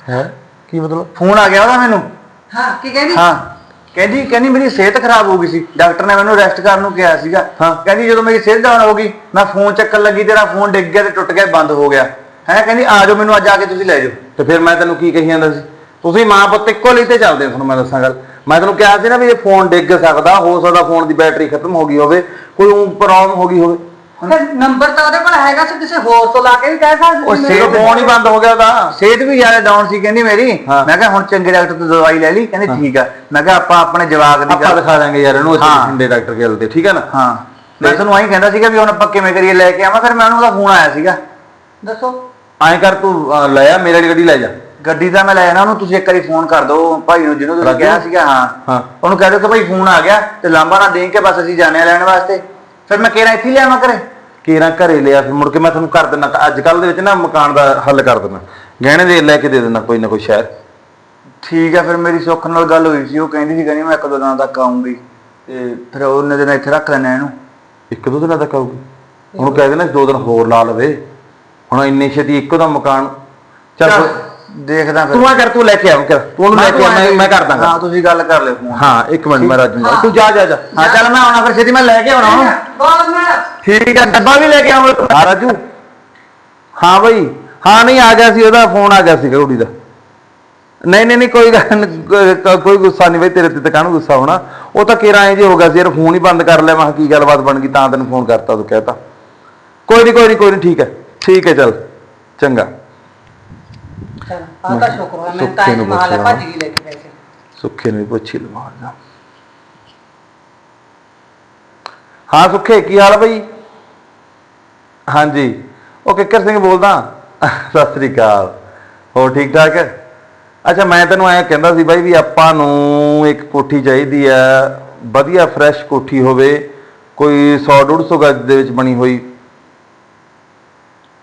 ਹੈ? ਕੀ ਮਤਲਬ? ਫੋਨ ਆ ਗਿਆ ਉਹਦਾ ਮੈਨੂੰ। ਹਾਂ ਕੀ ਕਹਿੰਦੀ? ਹਾਂ। ਕਹਿੰਦੀ ਕਹਿੰਦੀ ਮੇਰੀ ਸਿਹਤ ਖਰਾਬ ਹੋ ਗਈ ਸੀ। ਡਾਕਟਰ ਨੇ ਮੈਨੂੰ ਰੈਸਟ ਕਰਨ ਨੂੰ ਕਿਹਾ ਸੀਗਾ। ਹਾਂ। ਕਹਿੰਦੀ ਜਦੋਂ ਮੇਰੀ ਸਿਹਤ ਡਾਊਨ ਹੋ ਗਈ ਮੈਂ ਫੋਨ ਚੱਕਣ ਲੱਗੀ ਤੇਰਾ ਫੋਨ ਡਿੱਗ ਗਿਆ ਤੇ ਟੁੱਟ ਗਿਆ ਬੰਦ ਹੋ ਗਿਆ। ਹੈ ਕਹਿੰਦੀ ਆ ਜਾਓ ਮੈਨੂੰ ਅੱਜ ਆ ਕੇ ਤੁਸੀਂ ਲੈ ਜਾਓ। ਤੇ ਫਿਰ ਮੈਂ ਤੈਨੂੰ ਕੀ ਕਹੀ ਜਾਂਦਾ ਸੀ? ਤੁਸੀਂ ਮਾਂ ਪੁੱਤ ਇੱਕੋ ਲਈ ਤੇ ਚੱਲਦੇ ਹੋ ਤੁਹਾਨੂੰ ਮੈਂ ਦੱਸਾਂ ਗੱਲ। ਮੈਂ ਤੈਨੂੰ ਕਿਹਾ ਸੀ ਨਾ ਵੀ ਇਹ ਫੋਨ ਡਿੱਗ ਸਕਦਾ ਹੋ ਸਕਦਾ ਫੋਨ ਦੀ ਬੈਟਰੀ ਖਤਮ ਹੋ ਗਈ ਹੋਵੇ ਕੋਈ ਪ੍ਰੋਬਲਮ ਹੋ ਗਈ ਹੋਵੇ। ਫਿਰ ਨੰਬਰ ਤਾਂ ਉਹਦੇ ਕੋਲ ਹੈਗਾ ਸੀ ਕਿਸੇ ਹੋਰ ਤੋਂ ਲਾ ਕੇ ਵੀ ਕਹਿ ਉਹ ਸਕਦੀ ਸੀ ਸਿਹਤ ਮੇਰੇ ਫੋਨ ਹੀ ਬੰਦ ਹੋ ਗਿਆ ਉਹਦਾ ਸਿਹਤ ਵੀ ਜ਼ਿਆਦਾ ਡਾਊਨ ਸੀ ਕਹਿੰਦੀ ਮੇਰੀ। ਹਾਂ। ਮੈਂ ਕਿਹਾ ਹੁਣ ਚੰਗੇ ਡਾਕਟਰ ਤੋਂ ਦਵਾਈ ਲੈ ਲਈ ਕਹਿੰਦੇ ਠੀਕ ਆ। ਮੈਂ ਕਿਹਾ ਆਪਾਂ ਆਪਣੇ ਜਵਾਕ ਦੀ ਆਪਾਂ ਦਿਖਾ ਦਾਂਗੇ ਯਾਰ ਇਹਨੂੰ ਹਾਂ। ਅਸੀਂ ਠੰਡੇ ਡਾਕਟਰ ਕੋਲ ਤੇ ਠੀਕ ਹੈ ਨਾ? ਹਾਂ। ਮੈਂ ਤੁਹਾਨੂੰ ਆਹੀ ਕਹਿੰਦਾ ਸੀਗਾ ਵੀ ਹੁਣ ਆਪਾਂ ਕਿਵੇਂ ਕਰੀਏ ਲੈ ਕੇ ਆਵਾਂ ਫਿਰ ਮੈਨੂੰ ਉਹਦਾ ਫੋਨ ਆਇਆ ਸੀਗਾ। ਦੱਸੋ। ਐਂ ਕਰ ਤੂੰ ਅਹ, ਲੈ ਆ ਮੇਰੇ ਵਾਲੀ ਗੱਡੀ ਲੈ ਜਾ। ਗੱਡੀ ਤਾਂ ਮੈਂ ਲੈ ਜਾਣਾ ਉਹਨੂੰ ਤੁਸੀਂ ਇੱਕ ਵਾਰੀ ਫੋਨ ਕਰ ਦਿਓ। ਭਾਈ ਨੂੰ ਜਿਹਨੂੰ ਤੁਸੀਂ ਰਾਜੂ? ਕਿਹਾ ਸੀਗਾ ਹਾਂ। ਹਾਂ। ਉਹਨੂੰ ਕਹਿ ਦਿਓ ਕਿ ਭਾਈ ਫੋਨ ਆ ਗਿਆ ਤੇ ਲਾਂਬਾ ਨਾ ਦੇਂ ਕੇ ਬਸ ਅਸੀਂ ਜਾਣੇ ਆ ਲੈਣ ਵਾਸਤੇ। ਫਿਰ ਮੈਂ ਕਿਹੜਾ ਇੱਥੇ ਹੀ ਲਿਆਵਾਂ ਘਰੇ? ਕੇਰਾਂ ਘਰੇ ਲਿਆ ਫਿਰ ਮੁੜ ਕੇ ਮੈਂ ਤੁਹਾਨੂੰ ਕਰ ਦਿੰਦਾ ਅੱਜ ਕੱਲ ਦੇ ਵਿੱਚ ਨਾ ਮਕਾਨ ਦਾ ਹੱਲ ਕਰ ਦਿੰਦਾ ਗਹਿਣੇ ਦੇ ਲੈ ਕੇ ਦੇ ਦਿੰਦਾ ਕੋਈ ਨਾ ਕੋਈ ਸ਼ਹਿਰ। ਠੀਕ ਆ ਫਿਰ ਮੇਰੀ ਸੁੱਖ ਨਾਲ ਗੱਲ ਹੋਈ ਸੀ ਉਹ ਕਹਿੰਦੀ ਸੀ ਕਹਿੰਦੀ ਮੈਂ ਇੱਕ ਦੋ ਦਿਨਾਂ ਤੱਕ ਆਉਂਗੀ ਤੇ ਫਿਰ ਉਹਨੇ ਦਿਨ ਇੱਥੇ ਰੱਖ ਲੈਣਾ ਇਹਨੂੰ। ਇੱਕ ਦੋ ਦਿਨਾਂ ਤੱਕ ਆਊਗੀ? ਉਹਨੂੰ ਕਹਿ ਦੇਣਾ ਦੋ ਦਿਨ ਹੋਰ ਲਾ ਲਵੇ। ਹੁਣ ਇੰਨੀ ਛੇਤੀ ਇੱਕੋ ਦਾ ਮਕਾਨ ਚੱਲ ਦੇਖਦਾ ਫਿਰ। ਤੂੰ ਆ ਕਰ ਤੂੰ ਲੈ ਕੇ ਆ ਕਰ। ਤੂੰ ਉਹਨੂੰ ਲੈ ਕੇ ਆ ਮੈਂ ਮੈਂ ਕਰ ਦਾਂਗਾ ਹਾਂ ਤੁਸੀਂ ਗੱਲ ਕਰ ਲਿਓ ਫੋਨ। ਹਾਂ ਇੱਕ ਮਿੰਟ ਮੈਂ ਰਾਜੂ ਨਾਲ ਤੂੰ ਜਾ ਜਾ ਜਾ। ਹਾਂ ਚੱਲ ਮੈਂ ਆਉਣਾ ਫਿਰ ਛੇਤੀ ਮੈਂ ਲੈ ਕੇ ਆਉਣਾ ਉਹਨੂੰ। ਮੈਂ ਠੀਕ ਹੈ ਡੱਬਾ ਵੀ ਲੈ ਕੇ ਆਵਾਂ ਹਾਂ ਰਾਜੂ। ਹਾਂ ਬਈ। ਹਾਂ ਨਹੀਂ ਆ ਗਿਆ ਸੀ ਉਹਦਾ ਫੋਨ ਆ ਗਿਆ ਸੀ ਕੁੜੀ ਦਾ। ਨਹੀਂ ਨਹੀਂ ਨਹੀਂ ਕੋਈ ਗੱਲ ਨੀ, ਕੋਈ ਗੁੱਸਾ ਨਹੀਂ ਬਈ ਤੇਰੇ ਤੇ ਤਾਂ ਕਾਹਨੂੰ ਗੁੱਸਾ ਹੋਣਾ। ਉਹ ਤਾਂ ਕਿਰਾ ਐ ਜੇ ਹੋ ਗਿਆ ਸੀ ਯਾਰ ਫੋਨ ਹੀ ਬੰਦ ਕਰ ਲਿਆ ਮੈਂ ਕਿਹਾ ਕੀ ਗੱਲਬਾਤ ਬਣ ਗਈ ਤਾਂ ਤੈਨੂੰ ਫੋਨ ਕਰਤਾ ਤੂੰ ਕਹਿਤਾ। ਕੋਈ ਨਹੀਂ ਕੋਈ ਨਹੀਂ ਕੋਈ ਨਹੀਂ ਠੀਕ ਹੈ। ਠੀਕ ਹੈ ਚੱਲ। ਚੰਗਾ। ਚਲ ਆਹ ਤਾਂ ਸ਼ੁਕਰ ਹੋਇਆ ਮੈਂ ਤਾਂ ਸੁੱਖੇ ਨੂੰ ਮਾਲ ਪੁੱਛ ਭੱਜ ਲਿਆ। ਗਈ ਲੈ ਕੇ ਪੈਸੇ ਸੁੱਖੇ ਨੂੰ ਵੀ ਪੁੱਛੀ ਹਾਂ ਸੁੱਖੇ ਕੀ ਹਾਲ ਬਈ? ਹਾਂਜੀ। ਉਹ ਕਿੱਕਰ ਸਿੰਘ ਬੋਲਦਾ। ਸਤਿ ਸ੍ਰੀ ਅਕਾਲ। ਹੋਰ ਠੀਕ ਠਾਕ ਹੈ? ਅੱਛਾ ਮੈਂ ਤੈਨੂੰ ਐਂ ਕਹਿੰਦਾ ਸੀ ਬਾਈ ਵੀ ਆਪਾਂ ਨੂੰ ਇੱਕ ਕੋਠੀ ਚਾਹੀਦੀ ਆ ਵਧੀਆ ਫਰੈਸ਼ ਕੋਠੀ ਹੋਵੇ। ਕੋਈ 100 150 ਗਜ ਦੇ ਵਿੱਚ ਬਣੀ ਹੋਈ।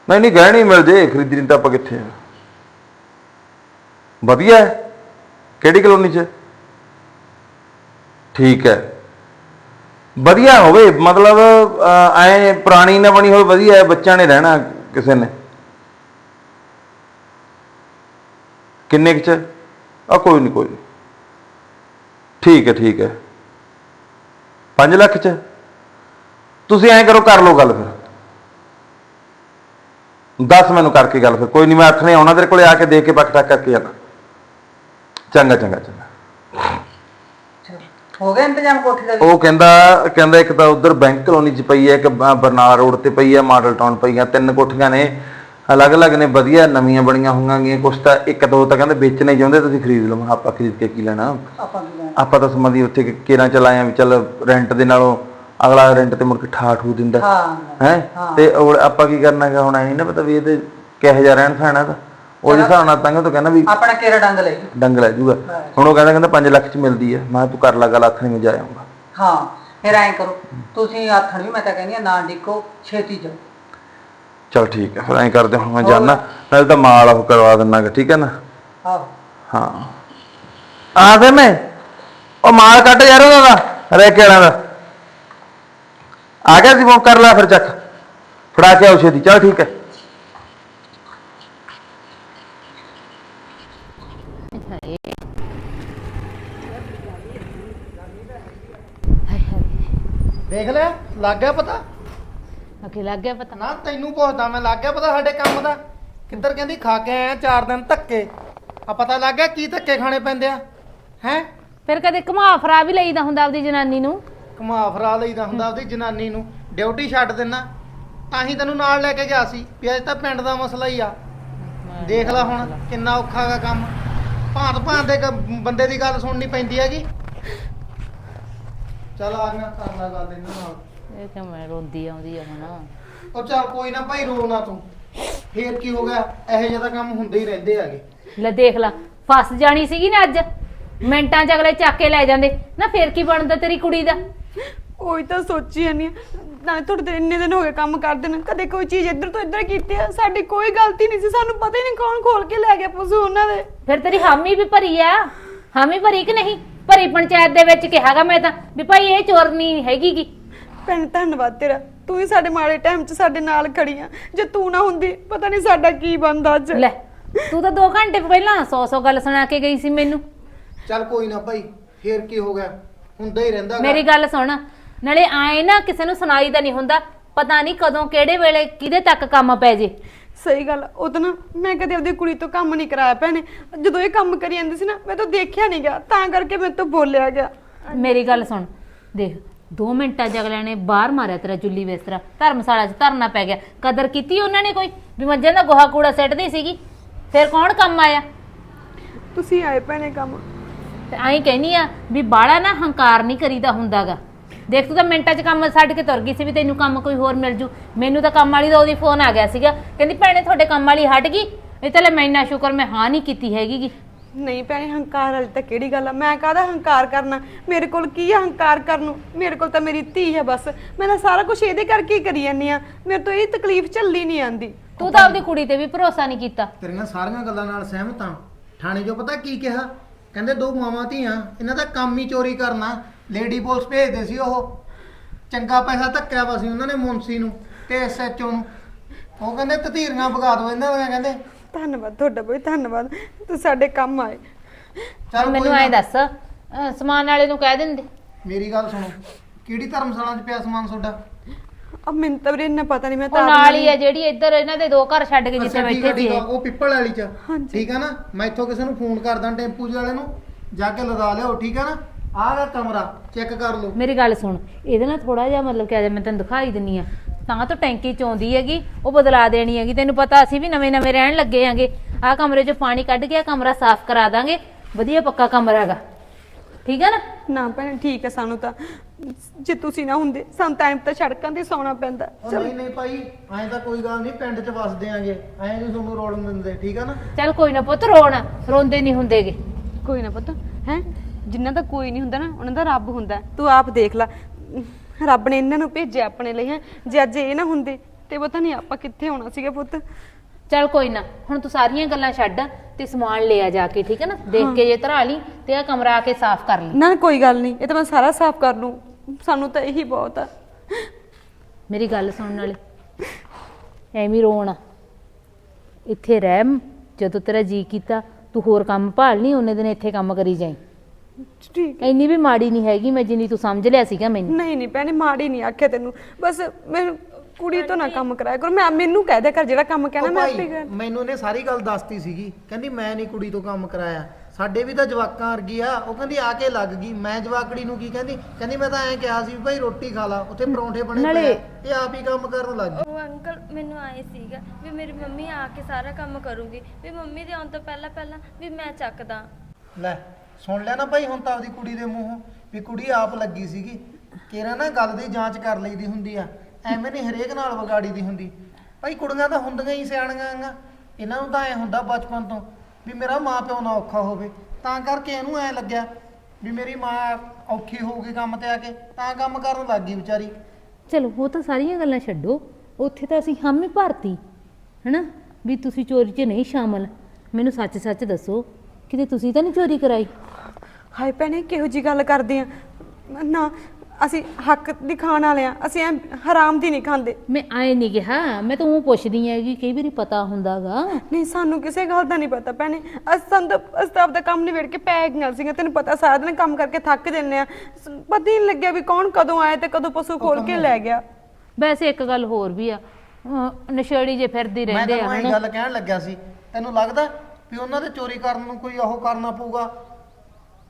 ਨਹੀਂ ਨਹੀਂ ਗਹਿਣੀ ਮਿਲ ਜੇ ਖਰੀਦਣੀ ਤਾਂ ਆਪਾਂ ਕਿੱਥੇ ਆ। ਵਧੀਆ ਹੈ? ਕਿਹੜੀ ਕਲੋਨੀ 'ਚ? ਠੀਕ ਹੈ। ਵਧੀਆ ਹੋਵੇ ਮਤਲਬ ਅਹ, ਐਂ ਪੁਰਾਣੀ ਨਾ ਬਣੀ ਹੋਵੇ ਵਧੀਆ ਹੈ ਬੱਚਿਆਂ ਨੇ ਰਹਿਣਾ ਕਿਸੇ ਨੇ। ਕਿੰਨੇ ਕੁ ਚ? ਆ ਕੋਈ ਨਹੀਂ ਕੋਈ ਨਹੀਂ ਠੀਕ ਹੈ ਠੀਕ ਹੈ। 5 ਲੱਖ ਚ? ਤੁਸੀਂ ਐਂ ਕਰੋ ਕਰ ਲਓ ਗੱਲ ਫਿਰ। ਦੱਸ ਮੈਨੂੰ ਕਰਕੇ ਗੱਲ ਫਿਰ। ਕੋਈ ਨਹੀਂ ਮੈਂ ਆਥਣੇ ਆਉਣਾ ਤੇਰੇ ਕੋਲੇ ਆ ਕੇ ਦੇਖ ਕੇ ਬੱਕ ਟੱਕ ਕਰਕੇ ਜਾਣਾ। ਚੰਗਾ ਚੰਗਾ ਚੰਗਾ। ਹੋ ਗਿਆ ਇੰਤਜ਼ਾਮ ਕੋਠੀ ਦਾ ਵੀ? ਉਹ ਕਹਿੰਦਾ ਕਹਿੰਦਾ ਇੱਕ ਤਾਂ ਉਧਰ ਬੈਂਕ ਕਲੋਨੀ ਚ ਪਈ ਹੈ ਇੱਕ ਬ- ਬਰਨਾਲਾ ਰੋਡ ਤੇ ਪਈ ਹੈ ਮਾਡਲ ਟਾਊਨ ਪਈ ਹੈ ਤਿੰਨ ਕੋਠੀਆਂ ਨੇ। ਅਲੱਗ-ਅਲੱਗ ਨੇ ਵਧੀਆ ਨਵੀਆਂ ਬਣੀਆਂ ਹੋਈਆਂ ਗੀਆਂ ਕੁਛ ਤਾਂ ਇੱਕ ਦੋ ਤਾਂ ਕਹਿੰਦੇ ਵੇਚਣੇ ਚਾਹੁੰਦੇ ਤੁਸੀਂ ਖਰੀਦ ਲਓ ਮੈਂ ਕਿਹਾ ਆਪਾਂ ਖਰੀਦ ਕੇ ਕੀ ਲੈਣਾ? ਆਪਾਂ ਕੀ ਲੈਣਾ? ਆਪਾਂ ਤਾਂ ਸੰਬੰਧੀ ਉੱਥੇ ਕੇਰਾਂ ਚਲਾਏ ਆ ਵੀ ਚੱਲ ਰੈਂਟ ਦੇ ਨਾਲੋਂ ਅਗਲਾ ਰੈਂਟ ਤੇ ਮੁੜ ਕੇ ਠਾਠੂ ਦਿੰਦਾ। ਹਾਂ ਹੈ ਤੇ ਉਹ ਆਪਾਂ ਕੀ ਕਰਨਾ ਗਾ ਹੁਣ ਐ ਨਾ ਪਤਾ ਵੀ ਇਹਦੇ ਕਿਹੋ ਜਿਹਾ ਰਹਿਣ ਸਹਿਣਾ ਦਾ ਉਹਦੇ ਹਿਸਾਬ ਨਾਲ ਤਾਂ ਉਹ ਕਹਿੰਦਾ ਵੀ ਆਪਣਾ ਕਿਹੜਾ ਡੰਗ ਲੈ ਡੰਗ ਲੈ ਜੂਗਾ। ਹੁਣ ਉਹ ਕਹਿੰਦਾ ਕਹਿੰਦਾ 5 ਲੱਖ ਚ ਮਿਲਦੀ ਹੈ ਮੈਂ ਕਿਹਾ ਤੂੰ ਕਰ ਲਾ ਗੱਲ ਆਥਣੇ ਮੈਂ ਜਾ ਆਉਂਗਾ। ਹਾਂ ਫਿਰ ਐਂ ਕਰੋ। ਤੁਸੀਂ ਆਥਣ ਵੀ ਮੈਂ ਤਾਂ ਕਹਿੰਦੀ ਆ ਨਾ ਡਿੱਕੋ ਛੇਤੀ ਜਾਓ। ਚਲ ਠੀਕ ਹੈ ਫਿਰ ਐਂ ਕਰਦੇ ਹੁਣ ਮੈਂ ਜਾਣਾ ਨਾਲੇ ਤਾਂ ਮਾਲ ਉਹ ਕਰਵਾ ਦਿੰਨਾਗਾ ਠੀਕ ਹੈ ਨਾ? ਆਹੋ। ਹਾਂ। ਆ ਮੈਂ। ਉਹ ਮਾਲ ਕੱਟ ਯਾਰ ਉਹਦਾ ਦਾ ਰਹਿ ਕੇ ਵਾਲਾ ਦਾ। ਆ ਗਿਆ ਸੀ ਫੋਨ ਕਰ ਲੈ ਫਿਰ ਚੱਕ। ਫੜਾ ਕੇ ਆਉ ਛੇਤੀ। ਚਲ ਠੀਕ ਹੈ ਦੇਖ ਲਿਆ ਲੱਗ ਗਿਆ ਪਤਾ? ਅਕੇ ਲੱਗ ਗਿਆ ਪਤਾ। ਨਾ ਤੈਨੂੰ ਪੁੱਛਦਾ ਮੈਂ ਲੱਗ ਗਿਆ ਪਤਾ ਸਾਡੇ ਕੰਮ ਦਾ? ਕਿੱਧਰ ਕਹਿੰਦੀ ਖਾ ਕੇ ਆਇਆ ਚਾਰ ਦਿਨ ਧੱਕੇ। ਆ ਪਤਾ ਲੱਗ ਗਿਆ ਕੀ ਧੱਕੇ ਖਾਣੇ ਪੈਂਦੇ ਆ? ਹੈ? ਫਿਰ ਕਦੇ ਘੁਮਾ ਫਰਾ ਵੀ ਲਈਦਾ ਹੁੰਦਾ ਆਪਦੀ ਜਨਾਨੀ ਨੂੰ? ਘੁਮਾ ਫਰਾ ਲਈਦਾ ਹੁੰਦਾ ਉਹਦੀ ਜਨਾਨੀ ਨੂੰ। ਡਿਊਟੀ ਛੱਡ ਦੇਣਾ ਤਾਂ ਹੀ ਤੈਨੂੰ ਨਾਲ ਲੈ ਕੇ ਗਿਆ ਸੀ ਵੀ ਅੱਜ ਤਾਂ ਪਿੰਡ ਦਾ ਮਸਲਾ ਹੀ ਆ। ਦੇਖ ਲੈ ਹੁਣ ਕਿੰਨਾ ਔਖਾ ਗਾ ਕੰਮ। ਭਾਂਤ ਭਾਂਤ ਦੇ ਬੰਦੇ ਦੀ ਗੱਲ ਸੁਣਨੀ ਪੈਂਦੀ ਹੈਗੀ। ਚਲ ਆ ਗਿਆ ਕਰ ਲੈ ਗੱਲ ਇਹਨਾਂ ਨਾਲ। ਇਹ ਕਿ ਮੈਂ ਰੋਂਦੀ ਆਉਂਦੀ ਆ ਹੁਣ। ਉਹ ਚੱਲ ਕੋਈ ਨਾ ਭਾਈ ਰੋ ਨਾ ਤੂੰ। ਫੇਰ ਕੀ ਹੋ ਗਿਆ? ਇਹੋ ਜਿਹੇ ਤਾਂ ਕੰਮ ਹੁੰਦੇ ਹੀ ਰਹਿੰਦੇ ਹੈਗੇ। ਲੈ ਦੇਖ ਲਾ ਫਸ ਜਾਣੀ ਸੀਗੀ ਨਾ ਅੱਜ। ਮਿੰਟਾਂ ਚ ਅਗਲੇ ਚੱਕ ਕੇ ਲੈ ਜਾਂਦੇ। ਨਾ ਫੇਰ ਕੀ ਬਣਦਾ ਤੇਰੀ ਕੁੜੀ ਦਾ? ਉਹੀ ਤਾਂ ਸੋਚੀ ਜਾਂਦੀ ਹਾਂ ਨਾਲੇ ਤੁਹਾਡੇ ਤੇ ਇੰਨੇ ਦਿਨ ਹੋ ਗਏ ਕੰਮ ਕਰਦੇ ਨੇ ਕਦੇ ਕੋਈ ਚੀਜ਼ ਇੱਧਰ ਤੋਂ ਇੱਧਰ ਕੀਤੀ ਆ? ਸਾਡੀ ਕੋਈ ਗਲਤੀ ਨਹੀਂ ਸੀ। ਸਾਨੂੰ ਪਤਾ ਹੀ ਨਹੀਂ ਕੌਣ ਖੋਲ ਕੇ ਲੈ ਗਿਆ ਪਸ਼ੂ ਉਹਨਾਂ ਦੇ। ਫਿਰ ਤੇਰੀ ਹਾਮੀ ਵੀ ਭਰੀ ਆ। ਹਾਮੀ ਭਰੀ ਕਿ ਨਹੀਂ? ਭਰੀ ਪੰਚਾਇਤ ਦੇ ਵਿੱਚ ਕਿਹਾਗਾ ਮੈਂ ਤਾਂ ਵੀ ਭਾਈ ਇਹ ਚੋਰਨੀ ਹੈਗੀ ਗੀ ਭੈਣ ਧੰਨਵਾਦ ਤੇਰਾ। ਤੂੰ ਹੀ ਸਾਡੇ ਮਾੜੇ ਟਾਈਮ 'ਚ ਸਾਡੇ ਨਾਲ ਖੜੀ ਆ। ਜੇ ਤੂੰ ਨਾ ਹੁੰਦੀ ਪਤਾ ਨਹੀਂ ਸਾਡਾ ਕੀ ਬਣਦਾ ਅੱਜ। ਲੈ ਤੂੰ ਤਾਂ 2 ਘੰਟੇ ਪਹਿਲਾਂ 100-100 ਗੱਲ ਸੁਣਾ ਕੇ ਗਈ ਸੀ ਮੈਨੂੰ। ਚੱਲ ਕੋਈ ਨਾ ਭਾਈ ਫੇਰ ਕੀ ਹੋ ਗਿਆ? ਹੁੰਦਾ ਹੀ ਰਹਿੰਦਾ ਗਾ। ਮੇਰੀ ਗੱਲ ਸੁਣ। ਨਾਲੇ ਆਏ ਨਾ ਕਿਸੇ ਨੂੰ ਸੁਣਾਈ ਤਾਂ ਨਹੀਂ ਹੁੰਦਾ। ਪਤਾ ਨਹੀਂ ਕਦੋਂ ਕਿਹੜੇ ਵੇਲੇ ਕਿਹਦੇ ਤੱਕ ਕੰਮ ਪੈ ਜੇ। ਸਹੀ ਗੱਲ ਉਹ ਤਾਂ ਨਾ ਮੈਂ ਕਦੇ ਆਪਣੀ ਕੁੜੀ ਤੋਂ ਕੰਮ ਨਹੀਂ ਕਰਾਇਆ ਭੈਣੇ। ਜਦੋਂ ਇਹ ਕੰਮ ਕਰੀ ਜਾਂਦੀ ਸੀ ਨਾ ਮੈਂ ਤਾਂ ਦੇਖਿਆ ਨਹੀਂ ਗਿਆ ਤਾਂ ਕਰਕੇ ਮੇਰੇ ਤੋਂ ਬੋਲਿਆ ਗਿਆ। ਮੇਰੀ ਗੱਲ ਸੁਣ ਦੇਖ 2 ਮਿੰਟਾਂ ਚ ਅਗਲਿਆਂ ਨੇ ਬਾਹਰ ਮਾਰਿਆ ਤੇਰਾ ਚੁੱਲੀ ਬਿਸਤਰਾ ਧਰਮਸ਼ਾਲਾ 'ਚ ਧਰਨਾ ਪੈ ਗਿਆ। ਕਦਰ ਕੀਤੀ ਉਹਨਾਂ ਨੇ ਕੋਈ ਵੀ ਮੱਝਾਂ ਦਾ ਗੋਹਾ ਕੂੜਾ ਸਿੱਟਦੀ ਸੀਗੀ? ਫਿਰ ਕੌਣ ਕੰਮ ਆਇਆ? ਤੁਸੀਂ ਆਏ ਭੈਣੇ ਕੰਮ। ਤੇ ਐਂ ਕਹਿਨੀ ਆ ਵੀ ਬਾਹਲਾ ਨਾ ਹੰਕਾਰ ਨਹੀਂ ਕਰੀਦਾ ਹੁੰਦਾਗਾ। ਦੇਖ ਤੂੰ ਤਾਂ ਮਿੰਟਾਂ 'ਚ ਕੰਮ ਛੱਡ ਕੇ ਤੁਰ ਗਈ ਸੀ ਵੀ ਤੈਨੂੰ ਕੰਮ ਕੋਈ ਹੋਰ ਮਿਲ ਜੂ। ਮੈਨੂੰ ਤਾਂ ਕੰਮ ਵਾਲੀ ਦਾ ਉਹਦੀ ਫੋਨ ਆ ਗਿਆ ਸੀਗਾ। ਕਹਿੰਦੀ ਭੈਣੇ ਤੁਹਾਡੇ ਕੰਮ ਵਾਲੀ ਹਟ ਗਈ? ਇਹ ਤਾਂ ਲੈ ਮੈਂ ਇੰਨਾ ਸ਼ੁਕਰ ਮੈਂ ਹਾਂ ਨਹੀਂ ਕੀਤੀ ਹੈਗੀ ਗੀ। ਨਹੀਂ ਭੈਣੇ ਹੰਕਾਰ ਵਾਲੀ ਤਾਂ ਕਿਹੜੀ ਗੱਲ ਆ? ਮੈਂ ਕਾਹਦਾ ਹੰਕਾਰ ਕਰਨਾ? ਮੇਰੇ ਕੋਲ ਕੀ ਆ ਹੰਕਾਰ ਕਰਨ ਨੂੰ? ਮੇਰੇ ਕੋਲ ਤਾਂ ਮੇਰੀ ਧੀ ਹੈ ਬਸ। ਮੈਂ ਤਾਂ ਸਾਰਾ ਕੁਝ ਇਹਦੇ ਕਰਕੇ ਹੀ ਕਰੀ ਜਾਂਦੀ ਆ। ਮੇਰੇ ਤੋਂ ਇਹ ਤਕਲੀਫ ਝੱਲੀ ਨਹੀਂ ਆਂਦੀ ਤੂੰ ਤਾਂ ਆਪਦੀ ਕੁੜੀ ਤੇ ਵੀ ਭਰੋਸਾ ਨਹੀਂ ਕੀਤਾ। ਤੇਰੀਆਂ ਸਾਰੀਆਂ ਗੱਲਾਂ ਨਾਲ ਸਹਿਮਤ ਹਾਂ ਥਾਣੇ 'ਚੋਂ ਪਤਾ ਕੀ ਕਿਹਾ? ਕਹਿੰਦੇ ਦੋ ਮਾਵਾਂ ਧੀਆਂ ਇਹਨਾਂ ਦਾ ਕੰਮ ਹੀ ਚੋਰੀ ਕਰਨਾ। ਲੇਡੀ ਪੁਲਿਸ ਭੇਜਦੇ ਸੀ ਉਹ। ਚੰਗਾ ਪੈਸਾ ਧੱਕਿਆ ਵਾ ਸੀ ਉਹਨਾਂ ਨੇ ਮੁੰਸੀ ਨੂੰ ਤੇ ਐਸਐਚਓ ਨੂੰ। ਉਹ ਕਹਿੰਦੇ ਤਤੀਰੀਆਂ ਭਗਾ ਦੋ ਇਹਨਾਂ ਦੀਆਂ ਕਹਿੰਦੇ। ਧੰਨਵਾਦ ਤੁਹਾਡਾ ਬਈ ਧੰਨਵਾਦ। ਤੁਸੀਂ ਸਾਡੇ ਕੰਮ ਆਏ। ਚੱਲ ਮੈਨੂੰ ਕੋਈ ਐਂ ਨਾ। ਦੱਸ ਅਹ ਸਮਾਨ ਵਾਲੇ ਨੂੰ ਕਹਿ ਦਿੰਦੇ? ਮੇਰੀ ਗੱਲ ਸੁਣੋ। ਕਿਹੜੀ ਧਰਮਸ਼ਾਲਾ 'ਚ ਪਿਆ ਸਮਾਨ ਤੁਹਾਡਾ? ਅਬ ਮੈਨੂੰ ਤਾਂ ਵੀਰੇ ਇੰਨਾ ਪਤਾ ਨਹੀਂ ਮੈਂ ਉਹ ਤਾਂ ਆਪ ਨਾਲ ਹੀ ਆ ਜਿਹੜੀ ਇੱਧਰ ਇਹਨਾਂ ਦੇ ਦੋ ਘਰ ਛੱਡ ਕੇ ਜਿੱਥੇ ਅੱਛਾ, ਠੀਕ ਬੈਠੇ ਆ, ਸੀ ਠੀਕ ਆ, ਇਹ। ਉਹ ਪਿੱਪਲ ਵਾਲੀ 'ਚ। ਠੀਕ ਆ ਨਾ? ਮੈਂ ਇੱਥੋਂ ਕਿਸੇ ਨੂੰ ਫੋਨ ਕਰਦਾ ਟੈਂਪੂ ਜਿਹੇ ਵਾਲੇ ਨੂੰ ਜਾ ਕੇ ਲਗਾ ਲਿਓ ਠੀਕ ਆ ਨਾ? ਆਹ ਦਾ ਕਮਰਾ ਚੈੱਕ ਕਰ ਲਓ। ਮੇਰੀ ਗੱਲ ਸੁਣ ਇਹਦੇ ਨਾਲ ਥੋੜਾ ਜਿਹਾ ਮਤਲਬ ਕਿ ਮੈਂ ਤੈਨੂੰ ਦਿਖਾਈ ਦਿੰਨੀ ਆ। ਤਾਂ ਤਾਂ ਟੈਂਕੀ ਚ ਆਉਂਦੀ ਹੈਗੀ ਉਹ ਬਦਲਾ ਦੇਣੀ ਹੈਗੀ ਤੈਨੂੰ ਪਤਾ ਅਸੀਂ ਵੀ ਨਵੇਂ ਨਵੇਂ ਰਹਿਣ ਲੱਗੇ ਆਂਗੇ ਆਹ ਕਮਰੇ 'ਚ ਪਾਣੀ ਕੱਢ ਕੇ ਆਹ ਕਮਰਾ ਸਾਫ਼ ਕਰਾ ਦਾਂਗੇ। ਵਧੀਆ ਪੱਕਾ ਕਮਰਾ ਹੈਗਾ। ਠੀਕ ਹੈ ਨਾ? ਨਾ ਭੈਣੇ ਠੀਕ ਹੈ ਸਾਨੂੰ ਤਾਂ। ਜੇ ਤੁਸੀਂ ਨਾ ਹੁੰਦੇ ਸਾਨੂੰ ਟਾਈਮ ਤਾਂ ਸੜਕਾਂ ਤੇ ਸੌਣਾ ਪੈਂਦਾ। ਉਹ ਨਹੀਂ ਨਹੀਂ ਭਾਈ ਐਂ ਤਾਂ ਕੋਈ ਗੱਲ ਨਹੀਂ ਪਿੰਡ 'ਚ ਵਸਦੇ ਆਂਗੇ ਐਂ ਨਹੀਂ ਤੁਹਾਨੂੰ ਰੋਲਣ ਦਿੰਦੇ ਠੀਕ ਆ ਨਾ? ਚੱਲ ਕੋਈ ਨਾ ਪੁੱਤ ਰੋਣਾ। ਰੋਂਦੇ ਨਹੀਂ ਹੁੰਦੇਗੇ। ਕੋਈ ਨਾ ਪਤਾ ਹੈ? ਜਿਨ੍ਹਾਂ ਦਾ ਕੋਈ ਨਹੀਂ ਹੁੰਦਾ ਨਾ ਉਹਨਾਂ ਦਾ ਰੱਬ ਹੁੰਦਾ। ਤੂੰ ਆਪ ਦੇਖ ਲੈ। ਰੱਬ ਨੇ ਇਹਨਾਂ ਨੂੰ ਭੇਜਿਆ ਆਪਣੇ ਲਈ ਹੈ? ਜੇ ਅੱਜ ਇਹ ਨਾ ਹੁੰਦੇ ਤੇ ਪਤਾ ਨਹੀਂ ਆਪਾਂ ਕਿੱਥੇ ਹੋਣਾ ਸੀਗਾ ਪੁੱਤ। ਚੱਲ ਕੋਈ ਨਾ ਹੁਣ ਤੂੰ ਸਾਰੀਆਂ ਗੱਲਾਂ ਛੱਡ ਤੇ ਸਮਾਨ ਲਿਆ ਜਾ ਕੇ ਠੀਕ ਹੈ ਨਾ? ਦੇਖ ਕੇ ਜੇ ਧਰਾ ਲਈ ਤੇ ਆਹ ਕਮਰਾ ਆ ਕੇ ਸਾਫ਼ ਕਰ ਲਈ। ਨਾ ਕੋਈ ਗੱਲ ਨਹੀਂ ਇਹ ਤਾਂ ਮੈਂ ਸਾਰਾ ਸਾਫ਼ ਕਰ ਲੂੰ ਸਾਨੂੰ ਤਾਂ ਇਹੀ ਬਹੁਤ ਆ। ਮੇਰੀ ਗੱਲ ਸੁਣਨ ਵਾਲੇ ਐਵੇਂ ਰੋਣਾ। ਇੱਥੇ ਰਹਿ ਜਦੋਂ ਤੇਰਾ ਜੀ ਕੀਤਾ ਤੂੰ ਹੋਰ ਕੰਮ ਭਾਲ ਨਹੀਂ ਉਹਨੇ ਦਿਨ ਇੱਥੇ ਕੰਮ ਕਰੀ ਜਾਈ। ਠੀਕ ਇੰਨੀ ਵੀ ਮਾੜੀ ਨਹੀਂ ਹੈਗੀ ਮੈਂ ਜਿੰਨੀ ਤੂੰ ਸਮਝ ਲਿਆ ਸੀਗਾ ਮੈਨੂੰ। ਨਹੀਂ ਨਹੀਂ ਭੈਣੇ ਮਾੜੀ ਨਹੀਂ ਆਖਿਆ ਤੈਨੂੰ। ਬਸ ਮੈਨੂੰ ਕੁੜੀ ਤੋਂ ਨਾ ਕੰਮ ਕਰਾਇਆ ਕਰੋ। ਮੈਂ ਮੈਨੂੰ ਕਹਿ ਦਿਆ ਕਰ ਜਿਹੜਾ ਕੰਮ ਕਹਿਣਾ ਮੈਂ ਆਪੇ ਕਰ। ਮੈਨੂੰ ਇਹਨੇ ਸਾਰੀ ਗੱਲ ਦੱਸਤੀ ਸੀਗੀ। ਕਹਿੰਦੀ ਮੈਂ ਨਹੀਂ ਕੁੜੀ ਤੋਂ ਕੰਮ ਕਰਾਇਆ। ਸਾਡੇ ਵੀ ਤਾਂ ਜਵਾਕਾਂ ਵਰਗੀ ਆ। ਉਹ ਕਹਿੰਦੀ ਆ ਕੇ ਲੱਗ ਗਈ। ਮੈਂ ਜਵਾਕੜੀ ਨੂੰ ਕੀ ਕਹਿੰਦੀ? ਕਹਿੰਦੀ ਮੈਂ ਤਾਂ ਐਂ ਕਿਹਾ ਸੀ ਵੀ ਭਾਈ ਰੋਟੀ ਖਾ ਲਾ। ਉੱਥੇ ਪਰੌਂਠੇ ਬਣੇ ਪਏ ਨਾਲੇ- ਆ, ਇਹ ਆਪ ਹੀ ਕੰਮ ਕਰਨ ਲੱਗ ਗਈ। ਉਹ ਅੰਕਲ ਮੈਨੂੰ ਆਏ ਸੀਗਾ ਵੀ ਮੇਰੀ ਮੰਮੀ ਆ ਕੇ ਸਾਰਾ ਕੰਮ ਕਰੂਗੀ। ਵੀ ਮੰਮੀ ਦੇ ਆਉਣ ਤੋਂ ਪਹਿਲਾਂ ਪਹਿਲਾਂ ਵੀ ਮੈਂ ਚੱਕਦਾ। ਲੈ ਸੁਣ ਲਿਆ ਨਾ ਭਾਈ ਹੁਣ ਤਾਂ ਆਪਦੀ ਕੁੜੀ ਦੇ ਮੂੰਹੋਂ ਵੀ ਕੁੜੀ ਆਪ ਲੱਗੀ ਸੀਗੀ। ਕਿਹੜਾ ਨਾ ਗੱਲ ਦੀ ਜਾਂਚ ਕਰ ਲਈਦੀ ਹੁੰਦੀ ਆ। ਐਵੇਂ ਨਹੀਂ ਹਰੇਕ ਨਾਲ ਵਿਗਾੜੀ ਦੀ ਹੁੰਦੀ। ਭਾਈ ਕੁੜੀਆਂ ਤਾਂ ਹੁੰਦੀਆਂ ਹੀ ਸਿਆਣੀਆਂ ਆਂ ਇਹਨਾਂ ਨੂੰ ਤਾਂ ਐ ਹੁੰਦਾ ਬਚਪਨ ਤੋਂ ਵੀ ਮੇਰਾ ਮਾਂ ਪਿਓ ਨਾ ਔਖਾ ਹੋਵੇ। ਤਾਂ ਕਰਕੇ ਇਹਨੂੰ ਐ ਲੱਗਿਆ ਵੀ ਮੇਰੀ ਮਾਂ ਔਖੀ ਹੋਊਗੀ ਕੰਮ ਤੇ ਆ ਕੇ ਤਾਂ ਕੰਮ ਕਰਨ ਲੱਗ ਗਈ ਵਿਚਾਰੀ। ਚਲੋ ਉਹ ਤਾਂ ਸਾਰੀਆਂ ਗੱਲਾਂ ਛੱਡੋ। ਉੱਥੇ ਤਾਂ ਅਸੀਂ ਹਾਮੀ ਭਰਤੀ ਹਨਾ? ਵੀ ਤੁਸੀਂ ਚੋਰੀ 'ਚ ਨਹੀਂ ਸ਼ਾਮਲ। ਮੈਨੂੰ ਸੱਚ-ਸੱਚ ਦੱਸੋ ਕਿਤੇ ਤੁਸੀਂ ਤਾਂ ਨਹੀਂ ਚੋਰੀ ਕਰਾਈ? ਹਾਏ ਭੈਣੇ ਕਿਹੋ ਜੀ ਗੱਲ ਕਰਦੇ ਆ? ਨਾ ਅਸੀਂ ਹੱਕ ਦੀ ਖਾਣ ਵਾਲੇ ਆ ਅਸੀਂ ਐਂ ਹਰਾਮ ਦੀ ਨਹੀਂ ਖਾਂਦੇ। ਮੈਂ ਆਏ ਨਹੀਂ ਕਿਹਾ ਮੈਂ ਤਾਂ ਉਹ ਪੁੱਛਦੀ ਹੈਗੀ ਕਈ ਵਾਰੀ ਪਤਾ ਹੁੰਦਾਗਾ। ਨਹੀਂ ਸਾਨੂੰ ਕਿਸੇ ਗੱਲ ਦਾ ਨਹੀਂ ਪਤਾ ਭੈਣੇ। ਅਸੀਂ ਸਾਨੂੰ ਤਾਂ ਅਸੀਂ ਤਾਂ ਆਪਦਾ ਕੰਮ ਨਿਬੇੜ ਕੇ ਪੈ ਗਈਆਂ ਸੀਗੀਆਂ ਤੈਨੂੰ ਪਤਾ ਸਾਰਾ ਦਿਨ ਕੰਮ ਕਰਕੇ ਥੱਕ ਜੰਨੇ ਆ। ਸ- ਪਤਾ ਹੀ ਨਹੀਂ ਲੱਗਿਆ ਵੀ ਕੌਣ ਕਦੋਂ ਆਇਆ ਤੇ ਕਦੋਂ ਪਸ਼ੂ ਖੋਲ ਕੇ ਲੈ ਗਿਆ। ਵੈਸੇ ਇੱਕ ਗੱਲ ਹੋਰ ਵੀ ਆ ਅਹ ਨਸ਼ੇੜੀ ਜੇ ਫਿਰਦੀ ਮੈਂ ਰਹਿੰਦੇ ਤੈਨੂੰ ਆ ਇਹ ਹਨਾ। ਗੱਲ ਕਹਿਣ ਲੱਗਿਆ ਸੀ ਤੈਨੂੰ ਲੱਗਦਾ ਵੀ ਉਹਨਾਂ ਦੇ ਚੋਰੀ ਕਰਨ ਨੂੰ ਕੋਈ ਉਹ ਕਰਨਾ ਪਊਗਾ?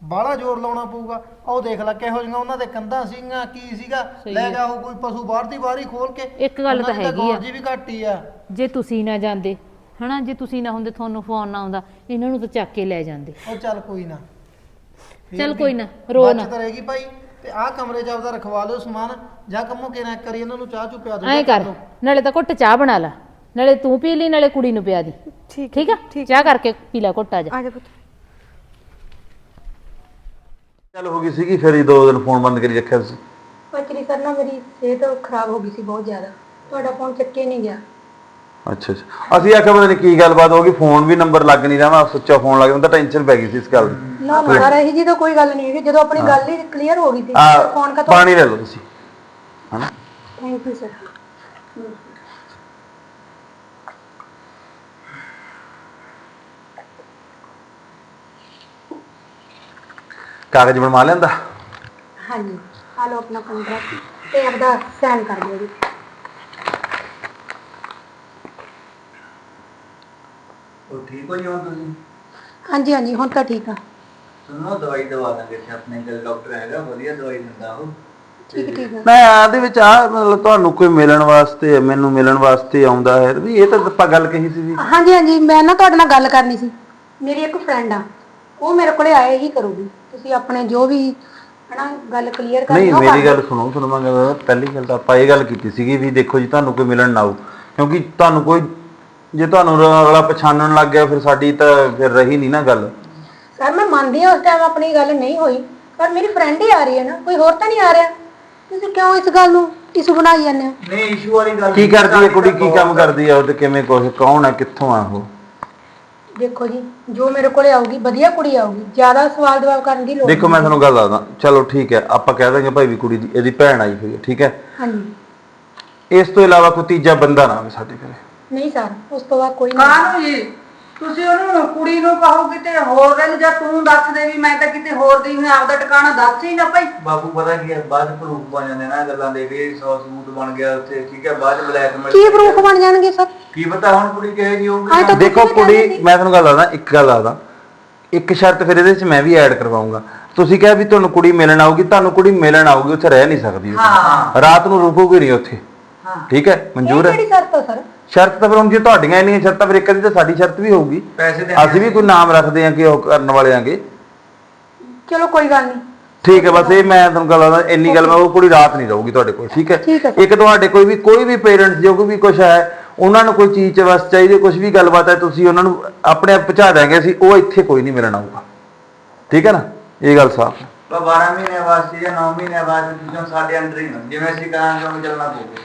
ਬਾਹਲਾ ਜ਼ੋਰ ਲਾਉਣਾ ਪਊਗਾ। ਉਹ ਦੇਖ ਲੈ ਕਿਹੋ ਜਿਹੀਆਂ ਉਹਨਾਂ ਦੇ ਕੰਧਾਂ ਸੀਗੀਆਂ ਕੀ ਸੀਗਾ? ਲੈ ਗਿਆ ਉਹ ਕੋਈ ਪਸ਼ੂ ਬਾਹਰ ਦੀ ਬਾਹਰ ਹੀ ਖੋਲ ਕੇ। ਇੱਕ ਗੱਲ ਤਾਂ ਉਹਨਾਂ ਦੀ ਹੈਗੀ ਆ। ਗੌਰ ਜੀ ਵੀ ਘੱਟ ਆ। ਜੇ ਤੁਸੀਂ ਨਾ ਜਾਂਦੇ ਹਨਾ? ਜੇ ਤੁਸੀਂ ਨਾ ਹੁੰਦੇ ਤੁਹਾਨੂੰ ਫੋਨ ਨਾ ਆਉਂਦਾ ਇਹਨਾਂ ਨੂੰ ਤਾਂ ਚੱਕ ਕੇ ਲੈ ਜਾਂਦੇ। ਉਹ ਚੱਲ ਕੋਈ ਨਾ। ਫਿਰ ਚੱਲ ਵੀ ਕੋਈ ਨਾ, ਰੋ ਨਾ। ਬਚਤ ਰਹੇਗੀ ਭਾਈ। ਤੇ ਆਹ ਕਮਰੇ 'ਚ ਆਪਦਾ ਰਖਵਾ ਲਿਓ ਸਮਾਨ ਜਾਂ ਕੰਮੋ ਕੇ ਨਾ ਕਰੀ ਇਹਨਾਂ ਨੂੰ ਚਾਹ ਚੁ ਪਿਆ ਦਿਓ ਐਂ ਕਰ ਨਾਲੇ ਤਾਂ ਘੁੱਟ ਚਾਹ ਬਣਾ ਲਾ। ਨਾਲੇ ਤੂੰ ਪੀ ਲਈ ਨਾਲੇ ਕੁੜੀ ਨੂੰ ਪਿਆ ਦੀ। ਠੀਕ ਠੀਕ ਆ? ਚਾਹ ਕਰਕੇ ਪੀ ਲੈ ਘੁੱਟ ਆ ਜਾ। ਆ ਜਾ ਪੁੱਤ। ਚੱਲ ਹੋ ਗਈ ਸੀਗੀ ਫਿਰ ਹੀ ਦੋ ਦਿਨ ਫੋਨ ਬੰਦ ਕਰੀ ਰੱਖਿਆ ਸੀ ਐਕਚੁਅਲੀ ਸਰ ਨਾ ਮੇਰੀ ਸਿਹਤ ਖਰਾਬ ਹੋ ਗਈ ਸੀ ਬਹੁਤ ਜ਼ਿਆਦਾ। ਤੁਹਾਡਾ ਫੋਨ ਚੱਕੇ ਨਹੀਂ ਗਿਆ। ਅੱਛਾ ਅੱਛਾ। ਅਸੀਂ ਆਖਿਆ ਪਤਾ ਨਹੀਂ ਕੀ ਗੱਲਬਾਤ ਹੋ ਗਈ ਫੋਨ ਵੀ ਨੰਬਰ ਲੱਗ ਨਹੀਂ ਰਿਹਾ ਮੈਂ ਸੁੱਚਾ ਫੋਨ ਲੱਗ ਮੈਨੂੰ ਤਾਂ ਟੈਨਸ਼ਨ ਪੈ ਗਈ ਸੀ ਇਸ ਗੱਲ ਦੀ। ਨਾ ਸਰ ਇਹੀ ਜੀ ਤਾਂ ਕੋਈ ਗੱਲ ਨਹੀਂ ਹੈਗੀ ਜਦੋਂ ਆਪਣੀ ਗੱਲ ਹੀ ਕਲੀਅਰ ਹੋ ਗਈ ਸੀ ਫੋਨ ਕਾ ਪਾਣੀ ਲੈ ਲਓ ਤੁਸੀਂ। ਹਨਾ? ਥੈਂਕ ਯੂ ਸਰ ਕਾਗਜ਼ ਬਣਵਾ ਲੈਂਦਾ? ਹਾਂਜੀ ਆ ਲਓ ਆਪਣਾ ਕੰਟਰੈਕਟ ਤੇ ਆਪਦਾ ਸਾਈਨ ਕਰ ਦਿਓ ਜੀ। ਉਹ ਠੀਕ ਹੋ ਜੀ ਹੁਣ ਤੁਸੀਂ? ਹਾਂਜੀ ਹਾਂਜੀ ਹੁਣ ਤਾਂ ਠੀਕ ਆ। ਸੁਣੋ ਦਵਾਈ ਦਵਾ ਦਾਂਗੇ ਇੱਥੇ ਆਪਣੇ ਕੋਲ ਡਾਕਟਰ ਹੈਗਾ ਵਧੀਆ ਦਵਾਈ ਦਿੰਦਾ ਉਹ। ਠੀਕ ਠੀਕ ਹੈ ਮੈਂ ਆਦੇ ਵਿੱਚ ਆ ਮਤਲਬ ਤੁਹਾਨੂੰ ਕੋਈ ਮਿਲਣ ਵਾਸਤੇ ਮੈਨੂੰ ਮਿਲਣ ਵਾਸਤੇ ਆਉਂਦਾ ਹੈ। ਵੀ ਇਹ ਤਾਂ ਆਪਾਂ ਗੱਲ ਕਹੀ ਸੀ ਵੀ ਹਾਂਜੀ ਹਾਂਜੀ ਮੈਂ ਨਾ ਤੁਹਾਡੇ ਨਾਲ ਗੱਲ ਕਰਨੀ ਸੀ। ਮੇਰੀ ਇੱਕ ਫਰੈਂਡ ਆ। ਉਹ ਮੇਰੇ ਕੋਲੇ ਆਏ ਹੀ ਕਰੂਗੀ। ਤੁਸੀਂ ਆਪਣੇ ਜੋ ਵੀ ਹਨਾ ਗੱਲ ਕਲੀਅਰ ਕਰਨੀ ਨਹੀਂ ਉਹ ਮੇਰੀ ਗੱਲ। ਸੁਣੋ ਤੁਹਾਨੂੰ ਮੈਂ ਕਹਿੰਦਾ ਪਹਿਲੀ ਗੱਲ ਤਾਂ ਆਪਾਂ ਇਹ ਗੱਲ ਕੀਤੀ ਸੀਗੀ ਵੀ ਦੇਖੋ ਜੀ ਤੁਹਾਨੂੰ ਕੋਈ ਮਿਲਣ ਨਾ ਆਊ। ਕਿਉਂਕਿ ਤੁਹਾਨੂੰ ਕੋਈ ਜੇ ਤੁਹਾਨੂੰ ਰ- ਅਗਲਾ ਪਛਾਣਨ ਲੱਗ ਗਿਆ ਫਿਰ ਸਾਡੀ ਤਾਂ ਫਿਰ ਰਹੀ ਨਹੀਂ ਨਾ ਗੱਲ। ਸਰ ਮੈਂ ਮੰਨਦੀ ਹਾਂ ਉਸ ਟਾਈਮ ਆਪਣੀ ਗੱਲ ਨਹੀਂ ਹੋਈ ਪਰ ਮੇਰੀ ਫਰੈਂਡ ਹੀ ਆ ਰਹੀ ਹੈ ਨਾ ਕੋਈ ਹੋਰ ਤਾਂ ਨਹੀਂ ਆ ਰਿਹਾ? ਤੁਸੀਂ ਕਿਉਂ ਇਸ ਗੱਲ ਨੂੰ ਇਸ਼ੂ ਬਣਾਈ ਜਾਂਦੇ ਹੋ? ਨਹੀਂ ਇਸ਼ੂ ਵਾਲੀ ਗੱਲ ਕੀ ਕਰਦੀ ਹੈ ਕੁੜੀ? ਕੀ ਕੰਮ ਕਰਦੀ ਹੈ ਉਹ ਤੇ ਕਿਵੇਂ ਕੁਛ ਕੌਣ ਹੈ? ਕਿੱਥੋਂ ਆ ਉਹ? ਦੇਖੋ ਜੀ ਜੋ ਮੇਰੇ ਕੋਲੇ ਆਊਗੀ ਵਧੀਆ ਕੁੜੀ ਆਊਗੀ ਜ਼ਿਆਦਾ ਸਵਾਲ ਜਵਾਬ ਕਰਨ ਦੀ ਲੋੜ ਦੇਖੋ ਮੈਂ ਤੁਹਾਨੂੰ ਗੱਲ ਦੱਸਦਾ ਚਲੋ ਠੀਕ ਹੈ ਆਪਾਂ ਕਹਿ ਦਾਂਗੇ ਭਾਈ ਵੀ ਕੁੜੀ ਦੀ ਇਹਦੀ ਭੈਣ ਆਈ ਹੋਈ ਹੈ ਠੀਕ ਹੈ? ਹਾਂਜੀ। ਇਸ ਤੋਂ ਇਲਾਵਾ ਕੋਈ ਤੀਜਾ ਬੰਦਾ ਨਾ ਆਵੇ ਸਾਡੇ ਘਰੇ। ਨਹੀਂ ਸਰ ਉਸ ਤੋਂ ਬਾਅਦ ਕੋਈ ਨਹੀਂ। ਕਾਹਨੂੰ ਜੀ? ਤੁਸੀਂ ਉਹਨੂੰ ਕੁੜੀ ਨੂੰ ਕਹੋ ਕਿਤੇ ਹੋਰ ਰਹਿ ਜਾਂ ਤੂੰ ਦੱਸ ਦੇ ਵੀ ਮੈਂ ਤਾਂ ਕਿਤੇ ਹੋਰ ਗਈ ਮੈਂ ਆਪਦਾ ਟਿਕਾਣਾ ਦੱਸ ਹੀ ਨਾ ਭਾਈ ਬਾਬੂ ਪਤਾ ਕੀ ਹੈ ਬਾਅਦ ਪ੍ਰੂਫ ਬਣ ਜਾਂਦੇ ਨਾ ਇਹ ਗੱਲਾਂ ਦੇ ਵੀ 100 ਸਬੂਤ ਬਣ ਗਿਆ ਉੱਥੇ ਠੀਕ ਹੈ ਬਾਅਦ ਬਲੈਕਮੇਲ ਕੀ ਪ੍ਰੂਫ ਬਣ ਜਾਣਗੇ ਸਰ? ਕੀ ਪਤਾ ਹੁਣ ਕੁੜੀ ਕਹੇ ਜੀ ਹਾਂ ਤਾਂ ਦੇਖੋ ਕੁੜੀ ਸੀ। ਮੈਂ ਤੁਹਾਨੂੰ ਗੱਲ ਦੱਸਦਾ ਇੱਕ ਗੱਲ ਦੱਸਦਾ। ਇੱਕ ਸ਼ਰਤ ਫਿਰ ਇਹਦੇ ਵਿੱਚ ਮੈਂ ਵੀ ਐਡ ਕਰਵਾਉਂਗਾ ਤੁਸੀਂ ਕਿਹਾ ਵੀ ਤੁਹਾਨੂੰ ਕੁੜੀ ਮਿਲਣ ਆਊਗੀ ਤੁਹਾਨੂੰ ਕੁੜੀ ਮਿਲਣ ਆਊਗੀ ਉੱਥੇ ਰਹਿ ਨਹੀਂ ਸਕਦੀ। ਹਾਂ। ਰਾਤ ਨੂੰ ਰੁਕੋਗੇ ਨਹੀਂ ਉੱਥੇ। ਹਾਂ। ਠੀਕ ਹੈ ਮਨਜ਼ੂਰ ਹੈ? ਕਿਹੜੀ ਸ਼ਰਤ ਹੈ ਸਰ? ਸ਼ਰਤ ਤਾਂ ਫਿਰ ਹੁਣ ਜੇ ਤੁਹਾਡੀਆਂ ਇੰਨੀਆਂ ਸ਼ਰਤਾਂ ਫਿਰ ਇੱਕ ਦੀ ਤਾਂ ਸਾਡੀ ਸ਼ਰਤ ਵੀ ਹੋਊਗੀ। ਪੈਸੇ ਦੇ ਅਸੀਂ ਵੀ ਕੋਈ ਨਾਮ ਰੱਖਦੇ ਹਾਂ ਕਿ ਉਹ ਕਰਨ ਵਾਲੇ ਆਂਗੇ। ਚਲੋ ਕੋਈ ਗੱਲ ਨਹੀਂ। ਠੀਕ ਹੈ ਬਸ ਇਹ ਮੈਂ ਤੁਹਾਨੂੰ ਗੱਲ ਦੱਸਦਾ ਇੰਨੀ ਗੱਲ ਮੈਂ ਉਹ ਕੁੜੀ ਰਾਤ ਨਹੀਂ ਰਹੂਗੀ ਤੁਹਾਡੇ ਕੋਲ ਠੀਕ ਹੈ। ਇੱਕ ਤੁਹਾਡੇ ਕੋਈ ਵੀ ਕੋਈ ਵੀ ਪੇਰੈਂਟਸ ਜੋ ਕੋਈ ਵੀ ਕੁਝ ਹੈ ਉਹਨਾਂ ਨੂੰ ਕੋਈ ਚੀਜ਼ ਚ ਬਸ ਚਾਹੀਦੀ ਕੁਝ ਵੀ ਗੱਲਬਾਤ ਹੈ ਤੁਸੀਂ ਉਹਨਾਂ ਨੂੰ ਆਪਣੇ ਆਪ ਪਹੁੰਚਾ ਦਾਂਗੇ ਅਸੀਂ ਉਹ ਇੱਥੇ ਕੋਈ ਨਹੀਂ ਮਿਲਣ ਆਊਗਾ। ਠੀਕ ਹੈ ਨਾ? ਇਹ ਗੱਲ ਸਾਫ਼ ਹੈ। ਪਰ 12 ਮਹੀਨੇ ਬਾਅਦ ਜਾਂ 9 ਮਹੀਨੇ ਬਾਅਦ ਤੁਸੀਂ ਸਾਡੇ ਅੰਡਰ ਹੀ ਨਾ ਜਿਵੇਂ ਅਸੀਂ ਕਹਾਂਗੇ ਉਵੇਂ ਚੱਲਣਾ ਪਊਗਾ।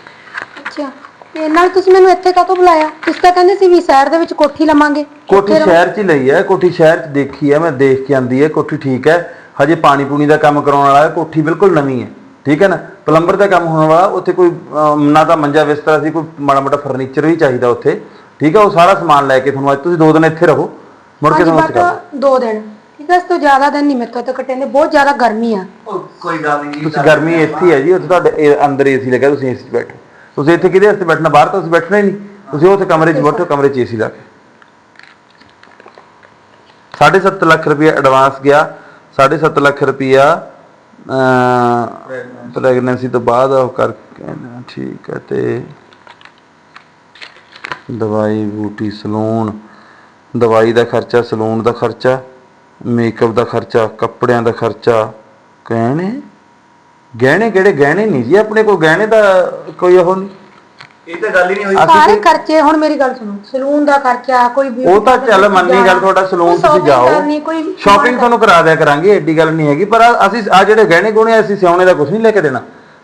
ਅੱਛਾ। ਤੇ ਨਾਲ ਤੁਸੀਂ ਮੈਨੂੰ ਇੱਥੇ ਕਾਹਤੋਂ ਬੁਲਾਇਆ? ਤੁਸੀਂ ਤਾਂ ਕਹਿੰਦੇ ਸੀ ਵੀ ਸ਼ਹਿਰ ਦੇ ਵਿੱਚ ਕੋਠੀ ਲਵਾਂਗੇ। ਕੋਠੀ। ਸ਼ਹਿਰ 'ਚ ਹੀ ਲਈ ਹੈ ਕੋਠੀ ਸ਼ਹਿਰ 'ਚ ਦੇਖੀ ਹੈ ਮੈਂ ਦੇਖ ਕੇ ਆਂਦੀ ਹੈ ਕੋਠੀ ਠੀਕ ਹੈ। ਹਜੇ ਪਾਣੀ ਪੂਣੀ ਦਾ ਕੰਮ ਕਰਾਉਣ ਵਾਲਾ ਹੈ ਕੋਠੀ ਬਿਲਕੁਲ ਨਵੀਂ ਹੈ। ਠੀਕ ਹੈ ਨਾ? ਪਲੰਬਰ ਦਾ ਕੰਮ ਹੋਣ ਵਾਲਾ ਉੱਥੇ ਕੋਈ ਅਮ, ਨਾ ਤਾਂ ਮੰਜਾ ਬਿਸਤਰਾ ਸੀ ਕੋਈ ਮਾੜਾ ਮੋਟਾ ਫਰਨੀਚਰ ਵੀ ਚਾਹੀਦਾ ਉੱਥੇ। ਠੀਕ ਹੈ ਉਹ ਸਾਰਾ ਸਮਾਨ ਲੈ ਕੇ ਤੁਹਾਨੂੰ ਅੱਜ ਤੁਸੀਂ ਦੋ ਦਿਨ ਇੱਥੇ ਰਹੋ। ਮੁੜ ਕੇ ਤੁਹਾਨੂੰ ਬਟ ਦੋ ਦਿਨ। ਠੀਕ ਹੈ ਇਸ ਤੋਂ ਜ਼ਿਆਦਾ ਦਿਨ ਨਹੀਂ ਮੇਰੇ ਤੋਂ ਕੱਟੇ ਨੇ ਬਹੁਤ ਜ਼ਿਆਦਾ ਗਰਮੀ ਆ। ਉਹ ਕੋਈ ਗੱਲ ਨਹੀਂ ਤੁਸੀਂ ਗਰਮੀ ਇੱਥੇ ਹੀ ਹੈ ਜੀ ਉੱਥੇ ਤੁਹਾਡੇ ਇਹ ਅੰਦਰ ਏਸੀ ਲੱਗਿਆ ਤੁਸੀਂ ਏਸੀ 'ਚ ਬੈਠੋ। ਤੁਸੀਂ ਇੱਥੇ ਕਿਹਦੇ ਵਾਸਤੇ ਬੈਠਣਾ? ਬਾਹਰ ਤਾਂ ਤੁਸੀਂ ਬੈਠਣਾ ਹੀ ਨਹੀਂ। ਤੁਸੀਂ ਉੱਥੇ ਕਮਰੇ 'ਚ ਬੈਠੋ ਕਮਰੇ 'ਚ ਏਸੀ ਲਾ ਕੇ। 7.5 ਲੱਖ ਰੁਪਇਆ ਐਡਵਾਂਸ ਗਿਆ। 7.5 ਲੱਖ ਰੁਪਇਆ ਪ੍ਰੈਗਨੈਂਸੀ ਤੋਂ ਬਾਅਦ ਉਹ ਕਰਕੇ ਠੀਕ ਹੈ ਤੇ ਦਵਾਈ ਬੂਟੀ ਸਲੂਨ। ਦਵਾਈ ਦਾ ਖਰਚਾ ਸਲੂਨ ਦਾ ਖਰਚਾ ਮੇਕਅਪ ਦਾ ਖਰਚਾ ਕੱਪੜਿਆਂ ਦਾ ਖਰਚਾ। ਗਹਿਣੇ ਗਹਿਣੇ ਕਿਹੜੇ? ਗਹਿਣੇ ਨਹੀਂ ਜੀ ਆਪਣੇ ਕੋਲ ਗਹਿਣੇ ਦਾ ਕੋਈ ਉਹ ਨਹੀਂ। ਇਹ ਤਾਂ ਗੱਲ ਹੀ ਨਹੀਂ ਹੋਈ। ਅਸੀਂ ਸਾਰੇ ਖਰਚੇ ਹੁਣ ਮੇਰੀ ਗੱਲ ਸੁਣੋ ਸਲੂਨ ਦਾ ਖਰਚਾ ਕੋਈ beauty ਉਹ ਤਾਂ ਚੱਲ ਮੰਨੀ ਗੱਲ ਤੁਹਾਡਾ ਸਲੂਨ ਕੋਈ ਤੁਸੀਂ shopping ਜਾਓ। ਕਰਨੀ, ਕੋਈ ਸ਼ਾਪਿੰਗ ਤੁਹਾਨੂੰ ਕਰਾ ਦਿਆ ਕਰਾਂਗੇ ਐਡੀ ਗੱਲ ਨਹੀਂ ਹੈਗੀ ਪਰ ਅਸੀਂ ਆ ਜਿਹੜੇ ਗਹਿਣੇ ਗੁਣੇ ਅਸੀਂ ਸਿਆਉਣੇ ਦਾ ਕੁਝ ਨਹੀਂ ਲੈ ਕੇ ਦੇਣਾ।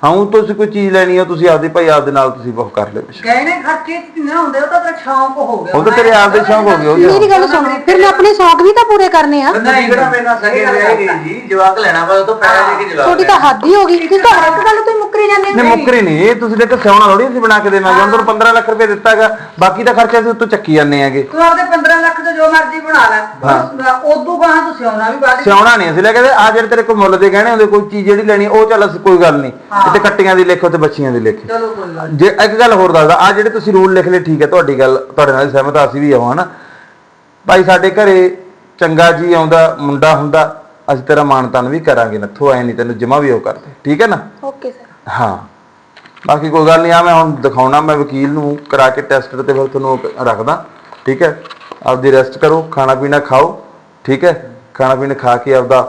ਹਾਂ ਤੁਸੀਂ ਕੋਈ ਚੀਜ਼ ਲੈਣੀ ਹੈ ਤੁਸੀਂ ਆਪਦੇ ਭਾਈ ਆਪਦੇ ਨਾਲ ਤੁਸੀਂ ਉਹ ਕਰ ਲਿਓ। ਗਹਿਣੇ ਖਰਚੇ ਕਿੰਨੇ ਹੁੰਦੇ ਉਹ ਤਾਂ ਤੇਰਾ ਸ਼ੌਂਕ ਹੋ ਗਿਆ ਉਹ ਤਾਂ ਤੇਰੇ ਆਪਦੇ ਸ਼ੌਂਕ ਹੋ ਗਏ ਉਹ ਮੇਰੀ ਗੱਲ ਸੁਣੋ ਫਿਰ ਮੈਂ ਆਪਣੇ ਸ਼ੌਕ ਵੀ ਤਾਂ ਪੂਰੇ ਕਰਨੇ ਆ ਨਹੀਂ ਕਿਹੜਾ ਮੇਰੇ ਨਾਲ ਸਗੇ ਰਹਿ ਗਈ ਜੀ ਜਵਾਕ ਲੈਣਾ ਪਰ ਉਹ ਤੋਂ ਪੈਸੇ ਦੇ ਕੇ ਜਵਾਕ ਤੁਹਾਡੀ ਤਾਂ ਹੱਦ ਹੀ ਹੋ ਗਈ ਤੁਸੀਂ ਤਾਂ ਹਰ ਇੱਕ ਗੱਲ ਤੋਂ ਹੀ ਮੁੱਕਰੀ ਜਾਂਦੇ ਹੋ ਨਹੀਂ ਮੁੱਕਰੀ ਨਹੀਂ ਇਹ ਤੁਸੀਂ ਦੇਖੋ ਸਿਆਉਣਾ ਥੋੜੀ ਅਸੀਂ ਬਣਾ ਕੇ ਦੇਵਾਂਗੇ ਉਹਨਾਂ ਨੂੰ 15 ਲੱਖ ਰੁਪਏ ਦਿੱਤਾਗਾ ਬਾਕੀ ਦਾ ਖਰਚਾ ਅਸੀਂ ਉੱਤੋਂ ਚੱਕੀ ਜਾਂਦੇ ਆਗੇ ਤੂੰ ਆਪਦੇ 15 ਲੱਖ ਤੋਂ ਜੋ ਮਰਜ਼ੀ ਬਣਾ ਲੈ ਉਦੋਂ ਬਾਅਦ ਤੂੰ ਸਿਆਉਣਾ ਵੀ ਬਾਅਦ ਸਿਆਉਣਾ ਨਹੀਂ ਅਸੀਂ ਲੈ ਕੇ ਆ ਜਿਹੜੇ ਤੇਰੇ ਕੋਲ ਮੁੱਲ ਦੇ ਗਹਿਣੇ ਹੁੰਦੇ ਕੋਈ ਚੀਜ਼ ਜਿਹੜੀ ਲੈਣੀ ਉਹ ਚੱਲ ਅਸੀਂ ਕੋਈ ਗੱਲ ਨਹੀਂ ਇੱਥੇ ਕੱਟੀਆਂ ਦੀ ਲਿਖੋ ਤੇ ਬੱਚੀਆਂ ਦੀ ਲਿਖ। ਚਲੋ ਕੋਈ ਗੱਲ ਨੀ। ਜੇ ਇੱਕ ਗੱਲ ਹੋਰ ਦੱਸਦਾ ਆ ਜਿਹੜੇ ਤੁਸੀਂ ਰੂਲ ਲਿਖ ਲਏ ਠੀਕ ਹੈ ਤੁਹਾਡੀ ਗੱਲ ਤੁਹਾਡੇ ਨਾਲ ਸਹਿਮਤ ਹਾਂ, ਅਸੀਂ ਵੀ ਹਨਾ? ਭਾਈ ਸਾਡੇ ਘਰੇ ਚੰਗਾ ਜੀ ਆਉਂਦਾ ਮੁੰਡਾ ਹੁੰਦਾ ਅਸੀਂ ਤੇਰਾ ਮਾਣ ਤਾਣ ਵੀ ਕਰਾਂਗੇ ਨੱਥੋ ਐ ਨਹੀਂ ਤੈਨੂੰ ਜਮਾ ਵੀ ਉਹ ਕਰਦੇ ਠੀਕ ਹੈ ਨਾ? Okay sir. ਹਾਂ। ਬਾਕੀ ਕੋਈ ਗੱਲ ਨਹੀਂ ਆ ਮੈਂ ਹੁਣ ਦਿਖਾਉਣਾ ਮੈਂ ਵਕੀਲ ਨੂੰ ਕਰਾ ਕੇ ਟੈਸਟ ਤੇ ਫਿਰ ਤੁਹਾਨੂੰ ਉਹ ਰੱਖਦਾ ਠੀਕ ਹੈ? ਆਪਦੀ ਰੈਸਟ ਕਰੋ ਖਾਣਾ ਪੀਣਾ ਖਾਓ ਠੀਕ ਹੈ? ਖਾਣਾ ਪੀਣਾ ਖਾ ਕੇ ਆਪਦਾ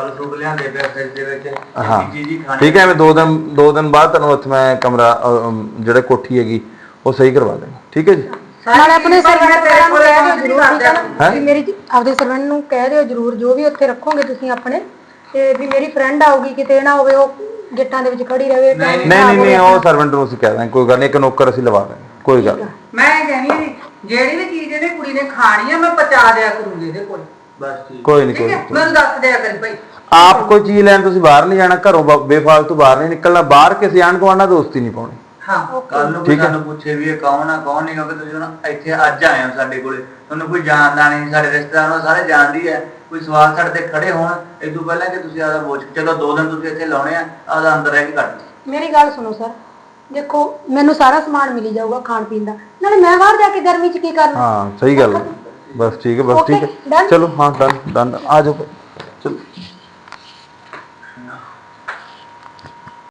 ਫਲ ਫਰੂਟ ਲਿਆਂਦੇ ਪਿਆ ਫ੍ਰਿਜ ਦੇ ਵਿੱਚ। ਹਾਂ। ਚੀਜ਼ ਹੀ ਖਾਣੀ ਠੀਕ ਹੈ ਮੈਂ ਦੋ ਦਿਨ ਦੋ ਦਿਨ ਬਾਅਦ ਤੁਹਾਨੂੰ ਉੱਥੇ ਮੈਂ ਕਮਰਾ ਅਮ, ਜਿਹੜਾ ਕੋਠੀ ਹੈਗੀ ਉਹ ਸਹੀ ਕਰਵਾ ਦੇਵਾਂਗਾ ਠੀਕ ਹੈ ਜੀ? ਨਾਲੇ ਆਪਣੇ ਸਰਵੈਂਟ ਨੂੰ ਕੋਲੇ ਕਹਿ ਦਿਓ ਜਰੂਰ ਠੀਕ ਹੈ ਨਾ? ਵੀ ਮੇਰੀ ਆਪਦੇ ਸਰਵੈਂਟ ਨੂੰ ਕਹਿ ਦਿਓ ਜਰੂਰ ਜੋ ਵੀ ਉੱਥੇ ਰੱਖੋਗੇ ਤੁਸੀਂ ਆਪਣੇ। ਤੇ ਵੀ ਮੇਰੀ ਫਰੈਂਡ ਆਊਗੀ ਕਿਤੇ ਨਾ ਹੋਵੇ ਉਹ ਗਿੱਟਾਂ ਦੇ ਵਿੱਚ ਖੜੀ ਰਹੇ ਨਹੀਂ ਨਹੀਂ ਨਹੀਂ ਉਹ ਸਰਵੈਂਟ ਨੂੰ ਅਸੀਂ ਕਹਿ ਦਾਂਗੇ ਕੋਈ ਗੱਲ ਨਹੀਂ ਇੱਕ ਨੌਕਰ ਅਸੀਂ ਲਵਾ ਦਾਂਗੇ ਕੋਈ ਗੱਲ ਨਹੀਂ। ਮੈਂ ਕਹਿੰਦੀ ਹਾਂ ਜੀ ਜਿਹੜੀ ਵੀ ਚੀਜ਼ ਇਹਨੇ ਕੁੜੀ ਨੇ ਖਾਣੀ ਆ ਮੈਂ ਪਚਾ ਦਿਆ ਕਰੂੰਗੀ ਇਹਦੇ ਕੋਲ। ਬਸ ਠੀਕ ਕੋਈ ਨਹੀਂ ਕੋਈ ਨਹੀਂ। ਮੈਨੂੰ ਦੱਸ ਦਿਆ ਕਰੀ ਭਾਈ। ਆਪ ਕੋਈ ਚੀਜ਼ ਲੈਣ ਤੁਸੀਂ ਬਾਹਰ ਨਹੀਂ ਜਾਣਾ ਘਰੋਂ ਬ- ਬੇਫਾਲਤੂ ਬਾਹਰ ਨਹੀਂ ਨਿਕਲਣਾ ਬਾਹਰ ਕਿਸੇ ਆਣ ਨਾਲ ਦੋਸਤੀ ਨਹੀਂ ਪਾਉਣੀ। ਹਾਂ। ਕੱਲ ਨੂੰ ਕੋਈ ਠੀਕ ਹੈ। ਸਾਨੂੰ ਪੁੱਛੇ ਵੀ ਇਹ ਕੌਣ ਆ ਕੌਣ ਨਹੀਂ ਕਿਉਂਕਿ ਤੁਸੀਂ ਹੁਣ ਇੱਥੇ ਅੱਜ ਆਏ ਹੋ ਸਾਡੇ ਕੋਲੇ। ਤੁਹਾਨੂੰ ਕੋਈ ਜਾਣਦਾ ਨਹੀਂ ਸਾਡੇ ਰਿਸ਼ਤੇਦਾਰ ਨੂੰ ਸਾਰੇ ਜਾਣਦੀ ਹੈ। ਕੋਈ ਸਵਾਲ ਸਾਡੇ ਤੇ ਖੜੇ ਹੋਣ ਇਹ ਤੋਂ ਪਹਿਲਾਂ ਕਿ ਤੁਸੀਂ ਆਦਾ ਬੋਝ ਚਲੋ ਦੋ ਦਿਨ ਤੁਸੀਂ ਇੱਥੇ ਲਾਉਣੇ ਆ ਆਦਾ ਅੰਦਰ ਰਹਿ ਕੇ ਲਓ ਮੇਰੀ ਗੱਲ ਸੁਣੋ ਸਰ। ਦੇਖੋ ਮੈਨੂੰ ਸਾਰਾ ਸਮਾਨ ਮਿਲੀ ਜਾਊਗਾ ਖਾਣ ਪੀਣ ਦਾ। ਨਾਲੇ ਮੈਂ ਬਾਹਰ ਜਾ ਕੇ ਗਰਮੀ 'ਚ ਕੀ ਕਰਨਾ? ਹਾਂ ਸਹੀ ਗੱਲ ਹੈ। ਬਸ ਠੀਕ ਹੈ ਬਸ ਠੀਕ ਹੈ। done? ਚਲੋ ਹਾਂ ਡਨ ਡਨ ਆ ਜਾਓ।